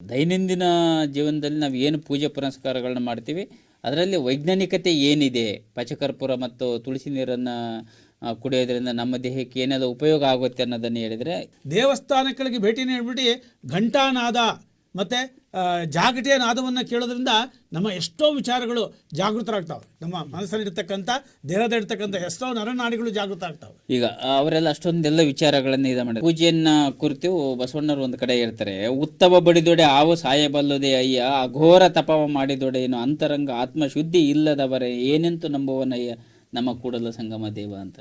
ದೈನಂದಿನ ಜೀವನದಲ್ಲಿ ನಾವು ಏನು ಪೂಜೆ ಪುನಸ್ಕಾರಗಳನ್ನ ಮಾಡ್ತೀವಿ, ಅದರಲ್ಲಿ ವೈಜ್ಞಾನಿಕತೆ ಏನಿದೆ, ಪಚಕರ್ಪೂರ ಮತ್ತು ತುಳಸಿ ನೀರನ್ನು ಕುಡಿಯೋದ್ರಿಂದ ನಮ್ಮ ದೇಹಕ್ಕೆ ಏನೆಲ್ಲ ಉಪಯೋಗ ಆಗುತ್ತೆ ಅನ್ನೋದನ್ನು ಹೇಳಿದರೆ, ದೇವಸ್ಥಾನಗಳಿಗೆ ಭೇಟಿ ನೀಡಿಬಿಟ್ಟು ಘಂಟಾನಾದ ಮತ್ತು ಜಾಗೃತಿಯ ನಾದವನ್ನು ಕೇಳೋದ್ರಿಂದ ನಮ್ಮ ಎಷ್ಟೋ ವಿಚಾರಗಳು ಜಾಗೃತರಾಗ್ತಾವೆ. ನಮ್ಮ ಮನಸ್ಸಲ್ಲಿರ್ತಕ್ಕಂಥ, ದೇಹದಲ್ಲಿರ್ತಕ್ಕಂಥ ಎಷ್ಟೋ ನರನಾಡಿಗಳು ಜಾಗೃತ ಆಗ್ತಾವೆ ಈಗ ಅವರೆಲ್ಲ ಅಷ್ಟೊಂದೆಲ್ಲ ವಿಚಾರಗಳನ್ನು ಇದು ಮಾಡಿ ಪೂಜೆಯನ್ನ ಕುರಿತು ಬಸವಣ್ಣರು ಒಂದು ಕಡೆ ಇರ್ತಾರೆ ಉತ್ತಮ ಬಡಿದೊಡೆ ಆವು ಸಾಯಬಲ್ಲದೆ ಅಯ್ಯ ಅಘೋರ ತಪವ ಮಾಡಿದೊಡೆ ಏನು ಅಂತರಂಗ ಆತ್ಮಶುದ್ಧಿ ಇಲ್ಲದವರೇ, ಏನೆಂತು ನಂಬುವನಯ್ಯ ನಮ್ಮ ಕೂಡಲ ಸಂಗಮ ದೇವ ಅಂತ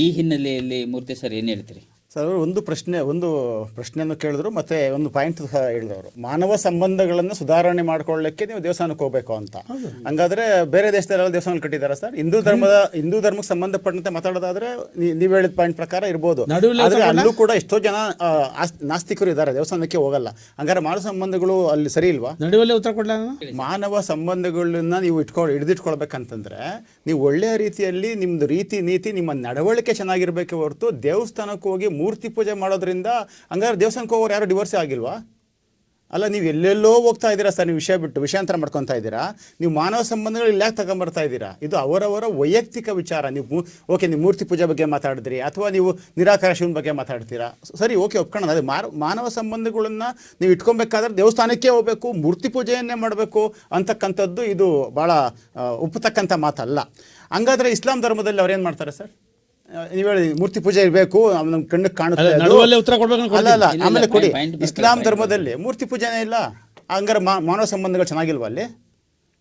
ಈ ಹಿನ್ನೆಲೆಯಲ್ಲಿ ಮೂರ್ತಿ ಸರ್ ಏನು ಹೇಳ್ತೀರಿ? ಸರ್ ಅವರು ಒಂದು ಪ್ರಶ್ನೆ ಒಂದು ಪ್ರಶ್ನೆಯನ್ನು ಕೇಳಿದ್ರು ಮತ್ತೆ ಒಂದು ಪಾಯಿಂಟ್ ಸಹ ಹೇಳಿದವರು ಮಾನವ ಸಂಬಂಧಗಳನ್ನು ಸುಧಾರಣೆ ಮಾಡ್ಕೊಳ್ಳಕ್ಕೆ ನೀವು ದೇವಸ್ಥಾನಕ್ಕೆ ಹೋಗ್ಬೇಕು ಅಂತ. ಹಂಗಾದ್ರೆ ಬೇರೆ ದೇಶದಲ್ಲೆಲ್ಲ ದೇವಸ್ಥಾನ ಕಟ್ಟಿದ್ದಾರೆ ಸರ್. ಹಿಂದೂ ಧರ್ಮದ ಹಿಂದೂ ಧರ್ಮಕ್ಕೆ ಸಂಬಂಧಪಟ್ಟಂತೆ ಮಾತಾಡೋದಾದ್ರೆ ನೀವು ಹೇಳಿದ ಪಾಯಿಂಟ್ ಪ್ರಕಾರ ಇರ್ಬೋದು. ಆದ್ರೆ ಅಲ್ಲೂ ಕೂಡ ಎಷ್ಟೋ ಜನ ನಾಸ್ತಿಕರು ಇದ್ದಾರೆ ದೇವಸ್ಥಾನಕ್ಕೆ ಹೋಗಲ್ಲ. ಹಂಗಾರೆ ಮಾನವ ಸಂಬಂಧಗಳು ಅಲ್ಲಿ ಸರಿ ಇಲ್ವಾ? ನಡುವಲ್ಲೇ ಉತ್ತರ ಕೊಡಲ ಮಾನವ ಸಂಬಂಧಗಳನ್ನ ನೀವು ಇಟ್ಕೊಂಡು ಹಿಡಿದಿಟ್ಕೊಳ್ಬೇಕಂತಂದ್ರೆ ನೀವು ಒಳ್ಳೆಯ ರೀತಿಯಲ್ಲಿ ನಿಮ್ದು ರೀತಿ ನೀತಿ ನಿಮ್ಮ ನಡವಳಿಕೆ ಚೆನ್ನಾಗಿರ್ಬೇಕೆ ಹೊರತು ದೇವಸ್ಥಾನಕ್ಕೆ ಹೋಗಿ ಮೂರ್ತಿ ಪೂಜೆ ಮಾಡೋದ್ರಿಂದ ಹಂಗಾದ್ರೆ ದೇವಸ್ಥಾನಕ್ಕೆ ಹೋಗೋರು ಯಾರು ಡಿವೋರ್ಸೇ ಆಗಿಲ್ವಾ? ಅಲ್ಲ, ನೀವು ಎಲ್ಲೆಲ್ಲೋ ಹೋಗ್ತಾ ಇದ್ದೀರಾ ಸರ್, ನೀವು ವಿಷಯ ಬಿಟ್ಟು ವಿಷಯಾಂತರ ಮಾಡ್ಕೊತಾ ಇದ್ದೀರಾ? ನೀವು ಮಾನವ ಸಂಬಂಧಗಳು ಇಲ್ಲಿ ಯಾಕೆ ತಗೊಂಬರ್ತಾ ಇದ್ದೀರಾ? ಇದು ಅವರವರ ವೈಯಕ್ತಿಕ ವಿಚಾರ. ನೀವು ಓಕೆ, ನೀವು ಮೂರ್ತಿ ಪೂಜೆ ಬಗ್ಗೆ ಮಾತಾಡಿದ್ರಿ, ಅಥವಾ ನೀವು ನಿರಾಕಾರ ಶಿವನ ಬಗ್ಗೆ ಮಾತಾಡ್ತೀರಾ? ಸರಿ, ಓಕೆ, ಒಪ್ಕೊಳ್ಳೋಣ. ಅದೇ ಮಾನವ ಸಂಬಂಧಗಳನ್ನ ನೀವು ಇಟ್ಕೊಬೇಕಾದ್ರೆ ದೇವಸ್ಥಾನಕ್ಕೆ ಹೋಗಬೇಕು, ಮೂರ್ತಿ ಪೂಜೆಯನ್ನೇ ಮಾಡಬೇಕು ಅಂತಕ್ಕಂಥದ್ದು ಇದು ಭಾಳ ಒಪ್ಪತಕ್ಕಂಥ ಮಾತಲ್ಲ. ಹಂಗಾದ್ರೆ ಇಸ್ಲಾಂ ಧರ್ಮದಲ್ಲಿ ಅವ್ರೇನು ಮಾಡ್ತಾರೆ ಸರ್? ನೀವು ಹೇಳಿ ಮೂರ್ತಿ ಪೂಜೆ ಇರಬೇಕು ನಮ್ಮ ಕಣ್ಣಿಗೆ ಕಾಣುತ್ತೆ. ನಡುವಲ್ಲೇ ಉತ್ತರ ಕೊಡ್ಬೇಕು ಅಲ್ಲ ಅಲ್ಲ ಆಮೇಲೆ ಕೊಡಿ. ಇಸ್ಲಾಂ ಧರ್ಮದಲ್ಲಿ ಮೂರ್ತಿ ಪೂಜೆನೇ ಇಲ್ಲ. ಹಂಗಾರೆ ಮಾ- ಮಾನವ ಸಂಬಂಧಗಳು ಚೆನ್ನಾಗಿಲ್ವಾ ಅಲ್ಲಿ?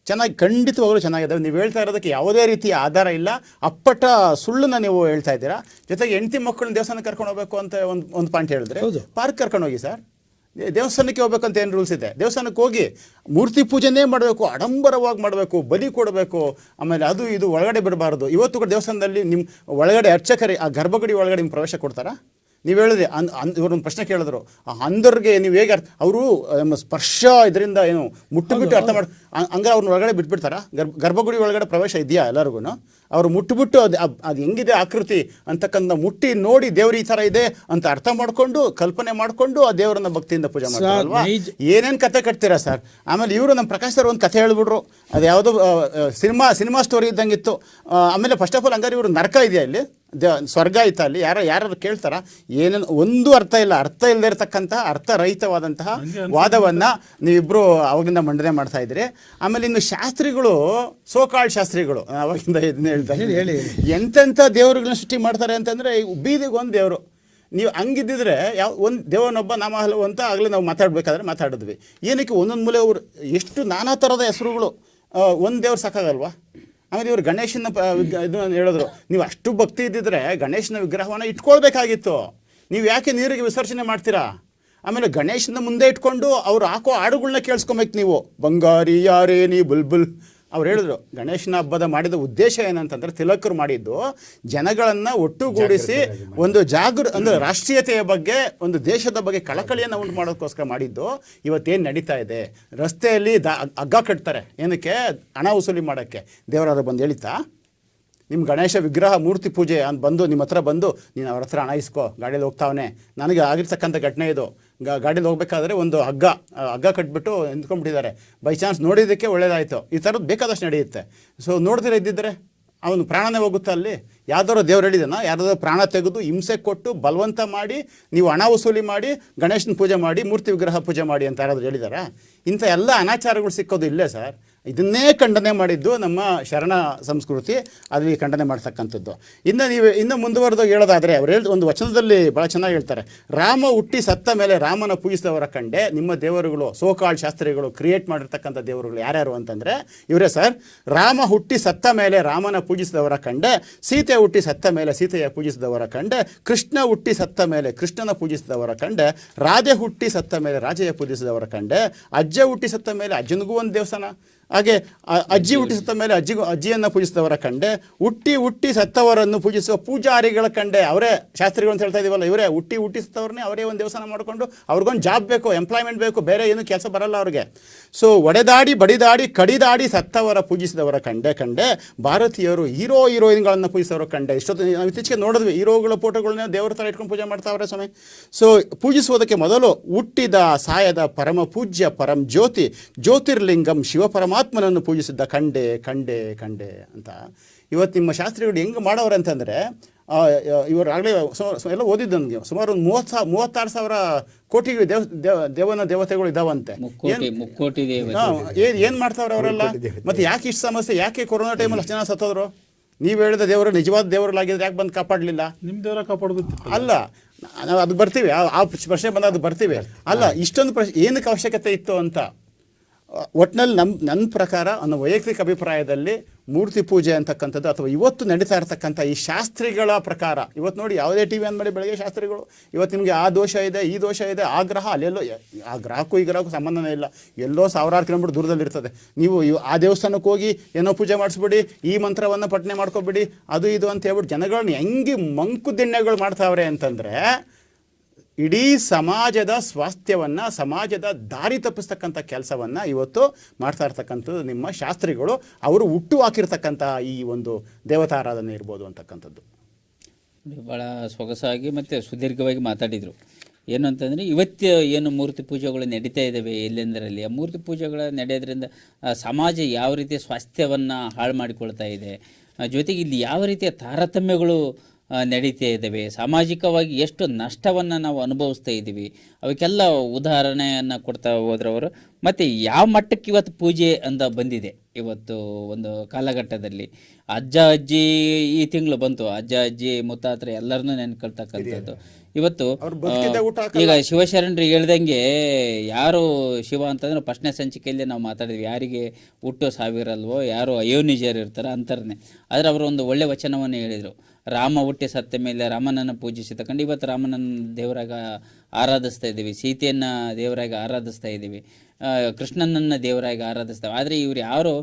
ಚೆನ್ನಾಗಿ ಖಂಡಿತವಾಗಲೂ ಚೆನ್ನಾಗಿದ್ದಾವೆ ನೀವು ಹೇಳ್ತಾ ಇರೋದಕ್ಕೆ ಯಾವುದೇ ರೀತಿಯ ಆಧಾರ ಇಲ್ಲ. ಅಪ್ಪಟ ಸುಳ್ಳನ್ನ ನೀವು ಹೇಳ್ತಾ ಇದ್ದೀರಾ. ಜೊತೆಗೆ ಹೆಂಡತಿ ಮಕ್ಕಳನ್ನ ದೇವಸ್ಥಾನಕ್ಕೆ ಕರ್ಕೊಂಡು ಹೋಗ್ಬೇಕು ಅಂತ ಒಂದು ಒಂದು ಪಾಯಿಂಟ್ ಹೇಳಿದ್ರೆ. ಹೌದು. ಪಾರ್ಕ್ ಕರ್ಕೊಂಡು ಹೋಗಿ ಸರ್. ದೇವಸ್ಥಾನಕ್ಕೆ ಹೋಗ್ಬೇಕಂತ ಏನು ರೂಲ್ಸ್ ಇದೆ? ದೇವಸ್ಥಾನಕ್ಕೆ ಹೋಗಿ ಮೂರ್ತಿ ಪೂಜೆನೇ ಮಾಡಬೇಕು, ಆಡಂಬರವಾಗಿ ಮಾಡಬೇಕು, ಬಲಿ ಕೊಡಬೇಕು, ಆಮೇಲೆ ಅದು ಇದು ಒಳಗಡೆ ಬಿಡಬಾರ್ದು. ಇವತ್ತು ಕೂಡ ದೇವಸ್ಥಾನದಲ್ಲಿ ನಿಮ್ಮ ಒಳಗಡೆ ಅರ್ಚಕರಿ, ಆ ಗರ್ಭಗುಡಿ ಒಳಗಡೆ ನಿಮ್ಮ ಪ್ರವೇಶ ಕೊಡ್ತಾರಾ? ನೀವು ಹೇಳಿದ್ರೆ ಅನ್ ಅನ್ ಇವ್ರೊಂದು ಪ್ರಶ್ನೆ ಕೇಳಿದ್ರು. ಆ ಅಂಧರಿಗೆ ನೀವು ಹೇಗೆ ಅರ್ಥ ಅವರು ನಮ್ಮ ಸ್ಪರ್ಶ ಇದರಿಂದ ಏನು ಮುಟ್ಟುಬಿಟ್ಟು ಅರ್ಥ ಮಾಡಿ ಹಂಗೆ ಅವ್ರನ್ನ ಒಳಗಡೆ ಬಿಟ್ಬಿಡ್ತಾರ? ಗರ್ಭ ಗರ್ಭಗುಡಿ ಒಳಗಡೆ ಪ್ರವೇಶ ಇದೆಯಾ ಎಲ್ಲರಿಗೂ ಅವರು ಮುಟ್ಟುಬಿಟ್ಟು ಅದು ಅದ್- ಅದು ಹೆಂಗಿದೆ ಆಕೃತಿ ಅಂತಕ್ಕಂಥ ಮುಟ್ಟಿ ನೋಡಿ ದೇವ್ರ ಈ ಥರ ಇದೆ ಅಂತ ಅರ್ಥ ಮಾಡಿಕೊಂಡು ಕಲ್ಪನೆ ಮಾಡಿಕೊಂಡು ಆ ದೇವರನ್ನ ಭಕ್ತಿಯಿಂದ ಪೂಜೆ ಮಾಡ್ತಾರಲ್ವಾ? ಏನೇನು ಕತೆ ಕಟ್ತೀರಾ ಸರ್? ಆಮೇಲೆ ಇವರು ನಮ್ಮ ಪ್ರಕಾಶ್ ಸರ್ ಒಂದು ಕತೆ ಹೇಳ್ಬಿಟ್ರು. ಅದು ಯಾವುದೋ ಸಿನಿಮಾ ಸಿನಿಮಾ ಸ್ಟೋರಿ ಇದ್ದಂಗಿತ್ತು. ಇತ್ತು ಆಮೇಲೆ ಫಸ್ಟ್ ಆಫ್ ಆಲ್ ಹಂಗಾರೆ ಇವರು ನರಕ ಇದೆಯಾ ಇಲ್ಲಿ? ದ ಸ್ವರ್ಗ ಐತ ಅಲ್ಲಿ. ಯಾರೋ ಯಾರು ಕೇಳ್ತಾರ? ಏನೇನು ಒಂದು ಅರ್ಥ ಇಲ್ಲ. ಅರ್ಥ ಇಲ್ಲದೆ ಇರತಕ್ಕಂತಹ ಅರ್ಥರಹಿತವಾದಂತಹ ವಾದವನ್ನ ನೀವಿಬ್ರು ಅವಾಗಿಂದ ಮಂಡನೆ ಮಾಡ್ತಾ ಇದ್ರಿ ಆಮೇಲೆ ಇನ್ನು ಶಾಸ್ತ್ರಿಗಳು ಸೋಕಾಳ್ ಶಾಸ್ತ್ರಿಗಳು ಅವಾಗಿಂದ ಇದನ್ನ ಹೇಳ್ತಾ ಹೇಳಿ, ಎಂತೆಂಥ ದೇವರುಗಳನ್ನ ಸೃಷ್ಟಿ ಮಾಡ್ತಾರೆ ಅಂತಂದ್ರೆ ಈ ಬೀದಿಗೆ ಒಂದು ದೇವರು. ನೀವು ಹಂಗಿದ್ದಿದ್ರೆ ಯಾವ ಒಂದು ದೇವನೊಬ್ಬ ನಾಮ ಹಲವು ಅಂತ ಆಗಲೇ ನಾವು ಮಾತಾಡಬೇಕಾದ್ರೆ ಮಾತಾಡಿದ್ವಿ. ಏನಕ್ಕೆ ಒಂದೊಂದು ಮೂಲೆ ಅವರು ಎಷ್ಟು ನಾನಾ ಥರದ ಹೆಸರುಗಳು ಒಂದು ದೇವ್ರು ಸಾಕಾಗಲ್ವಾ? ಆಮೇಲೆ ಇವರು ಗಣೇಶನ ಇದು ಹೇಳಿದ್ರು, ನೀವು ಅಷ್ಟು ಭಕ್ತಿ ಇದ್ದಿದ್ರೆ ಗಣೇಶನ ವಿಗ್ರಹವನ್ನು ಇಟ್ಕೊಳ್ಬೇಕಾಗಿತ್ತು. ನೀವು ಯಾಕೆ ನೀರಿಗೆ ವಿಸರ್ಜನೆ ಮಾಡ್ತೀರಾ? ಆಮೇಲೆ ಗಣೇಶನ ಮುಂದೆ ಇಟ್ಕೊಂಡು ಅವ್ರು ಹಾಕೋ ಹಾಡುಗಳನ್ನ ಕೇಳಿಸ್ಕೊಬೇಕು ನೀವು. ಬಂಗಾರಿ ಯಾರೇ ನೀ ಬುಲ್ಬುಲ್ ಅವ್ರು ಹೇಳಿದ್ರು ಗಣೇಶನ ಹಬ್ಬದ ಮಾಡಿದ ಉದ್ದೇಶ ಏನಂತಂದ್ರೆ ತಿಲಕರು ಮಾಡಿದ್ದು ಜನಗಳನ್ನು ಒಟ್ಟುಗೂಡಿಸಿ ಒಂದು ಜಾಗೃ ಅಂದ್ರೆ ರಾಷ್ಟ್ರೀಯತೆಯ ಬಗ್ಗೆ ಒಂದು ದೇಶದ ಬಗ್ಗೆ ಕಳಕಳಿಯನ್ನು ಉಂಟು ಮಾಡೋದಕ್ಕೋಸ್ಕರ ಮಾಡಿದ್ದು. ಇವತ್ತೇನು ನಡೀತಾ ಇದೆ? ರಸ್ತೆಯಲ್ಲಿ ದ ಹಗ್ಗ ಕಟ್ತಾರೆ. ಏನಕ್ಕೆ? ಹಣ ವಸೂಲಿ ಮಾಡೋಕ್ಕೆ. ದೇವರಾದ್ರು ಬಂದು ಹೇಳಿತಾ ನಿಮ್ಮ ಗಣೇಶ ವಿಗ್ರಹ ಮೂರ್ತಿ ಪೂಜೆ ಅಂತ ಬಂದು ನಿಮ್ಮ ಹತ್ರ ಬಂದು ನೀನು ಅವ್ರ ಹತ್ರ ಹಣ ಇಸ್ಕೋ ಗಾಡಿಯಲ್ಲಿ ಹೋಗ್ತಾವನೆ. ನನಗೆ ಆಗಿರ್ತಕ್ಕಂಥ ಘಟನೆ ಇದು. ಗಾ ಗಾಡೀಲಿ ಹೋಗಬೇಕಾದ್ರೆ ಒಂದು ಹಗ್ಗ ಹಗ್ಗ ಕಟ್ಬಿಟ್ಟು ನಿಂತ್ಕೊಂಡ್ಬಿಟ್ಟಿದ್ದಾರೆ. ಬೈ ಚಾನ್ಸ್ ನೋಡಿದ್ದಕ್ಕೆ ಒಳ್ಳೇದಾಯಿತು. ಈ ಥರದ್ದು ಬೇಕಾದಷ್ಟು ನಡೆಯುತ್ತೆ. ಸೊ ನೋಡಿದ್ರೆ ಇದ್ದಿದ್ದರೆ ಅವನು ಪ್ರಾಣನೇ ಹೋಗುತ್ತೆ ಅಲ್ಲಿ. ಯಾವ್ದಾದ್ರು ದೇವ್ರು ಹೇಳಿದಾನ? ಯಾರ್ದಾದ್ರು ಪ್ರಾಣ ತೆಗೆದು ಹಿಂಸೆ ಕೊಟ್ಟು ಬಲವಂತ ಮಾಡಿ, ನೀವು ಹಣ ವಸೂಲಿ ಮಾಡಿ, ಗಣೇಶನ ಪೂಜೆ ಮಾಡಿ, ಮೂರ್ತಿ ವಿಗ್ರಹ ಪೂಜೆ ಮಾಡಿ ಅಂತ ಯಾರಾದರೂ ಹೇಳಿದಾರಾ? ಇಂಥ ಎಲ್ಲ ಅನಾಚಾರಗಳು ಸಿಕ್ಕೋದು ಇಲ್ಲೇ, ಸರ್. ಇದನ್ನೇ ಖಂಡನೆ ಮಾಡಿದ್ದು ನಮ್ಮ ಶರಣ ಸಂಸ್ಕೃತಿ ಅಲ್ಲಿ ಖಂಡನೆ ಮಾಡ್ತಕ್ಕಂಥದ್ದು. ಇನ್ನು ನೀವು, ಇನ್ನು ಮುಂದುವರೆದು ಹೇಳೋದಾದರೆ, ಅವ್ರು ಹೇಳಿ, ಒಂದು ವಚನದಲ್ಲಿ ಭಾಳ ಚೆನ್ನಾಗಿ ಹೇಳ್ತಾರೆ. ರಾಮ ಹುಟ್ಟಿ ಸತ್ತ ಮೇಲೆ ರಾಮನ ಪೂಜಿಸಿದವರ ಕಂಡೆ ನಿಮ್ಮ ದೇವರುಗಳು, ಸೋಕಾಳ್ ಶಾಸ್ತ್ರಿಗಳು ಕ್ರಿಯೇಟ್ ಮಾಡಿರ್ತಕ್ಕಂಥ ದೇವರುಗಳು ಯಾರ್ಯಾರು ಅಂತಂದರೆ, ಇವರೇ ಸರ್, ರಾಮ ಹುಟ್ಟಿ ಸತ್ತ ಮೇಲೆ ರಾಮನ ಪೂಜಿಸಿದವರ ಕಂಡೆ, ಸೀತೆ ಹುಟ್ಟಿ ಸತ್ತ ಮೇಲೆ ಸೀತೆಯ ಪೂಜಿಸಿದವರ ಕಂಡೆ, ಕೃಷ್ಣ ಹುಟ್ಟಿ ಸತ್ತ ಮೇಲೆ ಕೃಷ್ಣನ ಪೂಜಿಸಿದವರ ಕಂಡೆ, ರಾಧೆ ಹುಟ್ಟಿ ಸತ್ತ ಮೇಲೆ ರಾಜೆಯ ಪೂಜಿಸಿದವರ ಕಂಡೆ, ಅಜ್ಜ ಹುಟ್ಟಿ ಸತ್ತ ಮೇಲೆ ಅಜ್ಜನಿಗೂ ಒಂದು ದೇವಸ್ಥಾನ. ಹಾಗೆ ಅಜ್ಜಿ ಹುಟ್ಟಿ ಸತ್ತ ಮೇಲೆ ಅಜ್ಜಿ ಅಜ್ಜಿಯನ್ನು ಪೂಜಿಸಿದವರ ಕಂಡೆ ಹುಟ್ಟಿ ಹುಟ್ಟಿ ಸತ್ತವರನ್ನು ಪೂಜಿಸುವ ಪೂಜಾರಿಗಳ ಕಂಡೆ ಅವರೇ ಶಾಸ್ತ್ರಿಗಳು ಅಂತ ಹೇಳ್ತಾ ಇದೀವಲ್ಲ ಇವರೇ ಹುಟ್ಟಿ ಹುಟ್ಟಿ ಸತ್ತವ್ರನ್ನೇ ಅವರೇ ಒಂದು ದೇವಸ್ಥಾನ ಮಾಡಿಕೊಂಡು ಅವ್ರಿಗೊಂದು ಜಾಬ್ ಬೇಕು ಎಂಪ್ಲಾಯ್ಮೆಂಟ್ ಬೇಕು ಬೇರೆ ಏನು ಕೆಲಸ ಬರಲ್ಲ ಅವ್ರಿಗೆ. ಸೊ ಒಡೆದಾಡಿ ಬಡಿದಾಡಿ ಕಡಿದಾಡಿ ಸತ್ತವರ ಪೂಜಿಸಿದವರ ಕಂಡೆ ಕಂಡೆ ಭಾರತೀಯರು ಹೀರೋ ಹೀರೋಯಿನ್ಗಳನ್ನು ಪೂಜಿಸಿದವರ ಕಂಡೆ. ಇಷ್ಟೊತ್ತು ನಾವು ಇತ್ತೀಚೆಗೆ ನೋಡಿದ್ವಿ ಹೀರೋಗಳ ಫೋಟೋಗಳನ್ನ ದೇವರ ಥರ ಇಟ್ಕೊಂಡು ಪೂಜೆ ಮಾಡ್ತಾವ್ರೆ ಸ್ವಾಮಿ. ಸೊ ಪೂಜಿಸುವುದಕ್ಕೆ ಮೊದಲು ಹುಟ್ಟಿದ ಸಾಯದ ಪರಮ ಪೂಜ್ಯ ಪರಂ ಜ್ಯೋತಿ ಜ್ಯೋತಿರ್ಲಿಂಗಂ ಶಿವ ಪರಮಾತ್ಮನನ್ನು ಪೂಜಿಸಿದ್ದ ಕಂಡೆ ಕಂಡೆ ಕಂಡೆ ಅಂತ. ಇವತ್ತು ನಿಮ್ಮ ಶಾಸ್ತ್ರಿಗಳು ಹೆಂಗೆ ಮಾಡೋರು ಅಂತಂದರೆ ಇವರು ಆಗಲೇ ಎಲ್ಲ ಓದಿದ್ದು ನನಗೆ. ಸುಮಾರು ಒಂದು ಮೂವತ್ತು ಸಾವಿರ ಮೂವತ್ತಾರು ಸಾವಿರ ಕೋಟಿ ದೇವ ದೇವ- ದೇವನ ದೇವತೆಗಳು ಇದಾವಂತೆ. ಏನು ಏನು ಮಾಡ್ತಾವ್ರೆ ಅವರೆಲ್ಲ? ಮತ್ತೆ ಯಾಕೆ ಇಷ್ಟು ಸಮಸ್ಯೆ? ಯಾಕೆ ಕೊರೋನಾ ಟೈಮಲ್ಲಿ ಅಷ್ಟು ಜನ ಸತ್ತೋದ್ರು? ನೀವು ಹೇಳಿದ ದೇವರು ನಿಜವಾದ ದೇವರಲ್ಲಾಗಿದ್ರೆ ಯಾಕೆ ಬಂದು ಕಾಪಾಡಲಿಲ್ಲ? ನಿಮ್ಮ ದೇವರ ಕಾಪಾಡೋದು ಅಲ್ಲ ನಾವು ಅದು ಬರ್ತೀವಿ. ಆ ಆ ಪ್ರಶ್ನೆ ಬಂದಾಗ ಅದು ಬರ್ತೀವಿ. ಅಲ್ಲ ಇಷ್ಟೊಂದು ಪ್ರಶ್ನೆ ಏನಕ್ಕೆ ಅವಶ್ಯಕತೆ ಇತ್ತು ಅಂತ? ಒಟ್ಟಿನಲ್ಲಿ ನಮ್ಮ ನನ್ನ ಪ್ರಕಾರ ನನ್ನ ವೈಯಕ್ತಿಕ ಅಭಿಪ್ರಾಯದಲ್ಲಿ ಮೂರ್ತಿ ಪೂಜೆ ಅಂತಕ್ಕಂಥದ್ದು ಅಥವಾ ಇವತ್ತು ನಡೀತಾ ಇರತಕ್ಕಂಥ ಈ ಶಾಸ್ತ್ರಿಗಳ ಪ್ರಕಾರ, ಇವತ್ತು ನೋಡಿ ಯಾವುದೇ ಟಿ ವಿ ಅಂದಮೇಲೆ ಬೆಳಗ್ಗೆ ಶಾಸ್ತ್ರಿಗಳು, ಇವತ್ತು ನಿಮಗೆ ಆ ದೋಷ ಇದೆ, ಈ ದೋಷ ಇದೆ, ಆ ಗ್ರಹ, ಅಲ್ಲೆಲ್ಲೋ, ಆ ಗ್ರಹಕ್ಕೂ ಈ ಗ್ರಹಕ್ಕೂ ಸಂಬಂಧನೇ ಇಲ್ಲ. ಎಲ್ಲೋ ಸಾವಿರಾರು ಕಿಲೋಮೀಟರ್ ದೂರದಲ್ಲಿರ್ತದೆ ನೀವು ಆ ದೇವಸ್ಥಾನಕ್ಕೆ ಹೋಗಿ ಏನೋ ಪೂಜೆ ಮಾಡಿಸ್ಬಿಡಿ, ಈ ಮಂತ್ರವನ್ನು ಪಠನೆ ಮಾಡ್ಕೊಬಿಡಿ, ಅದು ಇದು ಅಂತ ಹೇಳ್ಬಿಟ್ಟು ಜನಗಳನ್ನ ಹೆಂಗೆ ಮಂಕು ದಿಣ್ಣೆಗಳು ಮಾಡ್ತಾವ್ರೆ ಅಂತಂದರೆ ಇಡೀ ಸಮಾಜದ ಸ್ವಾಸ್ಥ್ಯವನ್ನು, ಸಮಾಜದ ದಾರಿ ತಪ್ಪಿಸ್ತಕ್ಕಂಥ ಕೆಲಸವನ್ನು ಇವತ್ತು ಮಾಡ್ತಾ ಇರ್ತಕ್ಕಂಥದ್ದು ನಿಮ್ಮ ಶಾಸ್ತ್ರಿಗಳು. ಅವರು ಹುಟ್ಟು ಹಾಕಿರ್ತಕ್ಕಂಥ ಈ ಒಂದು ದೇವತಾರಾಧನೆ ಇರ್ಬೋದು ಅಂತಕ್ಕಂಥದ್ದು. ಭಾಳ ಸೊಗಸಾಗಿ ಮತ್ತು ಸುದೀರ್ಘವಾಗಿ ಮಾತಾಡಿದರು. ಏನು ಅಂತಂದರೆ, ಇವತ್ತು ಏನು ಮೂರ್ತಿ ಪೂಜೆಗಳು ನಡೀತಾ ಇದ್ದಾವೆ ಎಲ್ಲೆಂದರಲ್ಲಿ? ಆ ಮೂರ್ತಿ ಪೂಜೆಗಳು ನಡೆಯೋದ್ರಿಂದ ಸಮಾಜ ಯಾವ ರೀತಿಯ ಸ್ವಾಸ್ಥ್ಯವನ್ನು ಹಾಳು ಮಾಡಿಕೊಳ್ತಾ ಇದೆ? ಜೊತೆಗೆ ಇಲ್ಲಿ ಯಾವ ರೀತಿಯ ತಾರತಮ್ಯಗಳು ನಡೀತಾ ಇದ್ದಾವೆ. ಸಾಮಾಜಿಕವಾಗಿ ಎಷ್ಟು ನಷ್ಟವನ್ನು ನಾವು ಅನುಭವಿಸ್ತಾ ಇದ್ದೀವಿ. ಅವಕ್ಕೆಲ್ಲ ಉದಾಹರಣೆಯನ್ನು ಕೊಡ್ತಾ ಹೋದ್ರವರು. ಮತ್ತು ಯಾವ ಮಟ್ಟಕ್ಕೆ ಇವತ್ತು ಪೂಜೆ ಅಂತ ಬಂದಿದೆ? ಇವತ್ತು ಒಂದು ಕಾಲಘಟ್ಟದಲ್ಲಿ. ಅಜ್ಜ ಅಜ್ಜಿ ಈ ತಿಂಗಳು ಬಂತು. ಅಜ್ಜ ಅಜ್ಜಿ ಮುತ್ತಾತ್ರ ಎಲ್ಲರನ್ನೂ ನೆನ್ಕೊಳ್ತಕ್ಕಂಥದ್ದು. ಇವತ್ತು ಈಗ ಶಿವಶರಣರು ಹೇಳ್ದಂಗೆ ಯಾರು ಶಿವ ಅಂತಂದ್ರೆ ಪ್ರಶ್ನೆ ಸಂಚಿಕೆಯಲ್ಲಿ ನಾವು ಮಾತಾಡಿದ್ವಿ. ಯಾರಿಗೆ ಹುಟ್ಟು ಸಾವಿರಲ್ವೋ ಯಾರು ಅಯೋನಿಜರು ಇರ್ತಾರೋ ಅಂತಾರನೆ. ಆದರೆ ಅವರು ಒಂದು ಒಳ್ಳೆ ವಚನವನ್ನು ಹೇಳಿದರು. ರಾಮ ಹುಟ್ಟಿ ಸತ್ತ ಮೇಲೆ ರಾಮನನ್ನು ಪೂಜಿಸಿತಕೊಂಡು ಇವತ್ತು ರಾಮನನ್ನು ದೇವರಾಗ ಆರಾಧಿಸ್ತಾ ಇದ್ದೀವಿ. ಸೀತೆಯನ್ನು ದೇವರಾಗಿ ಆರಾಧಿಸ್ತಾ ಇದ್ದೀವಿ. ಕೃಷ್ಣನನ್ನು ದೇವರಾಗಿ ಆರಾಧಿಸ್ತೇವೆ. ಆದರೆ ಇವರು ಯಾರು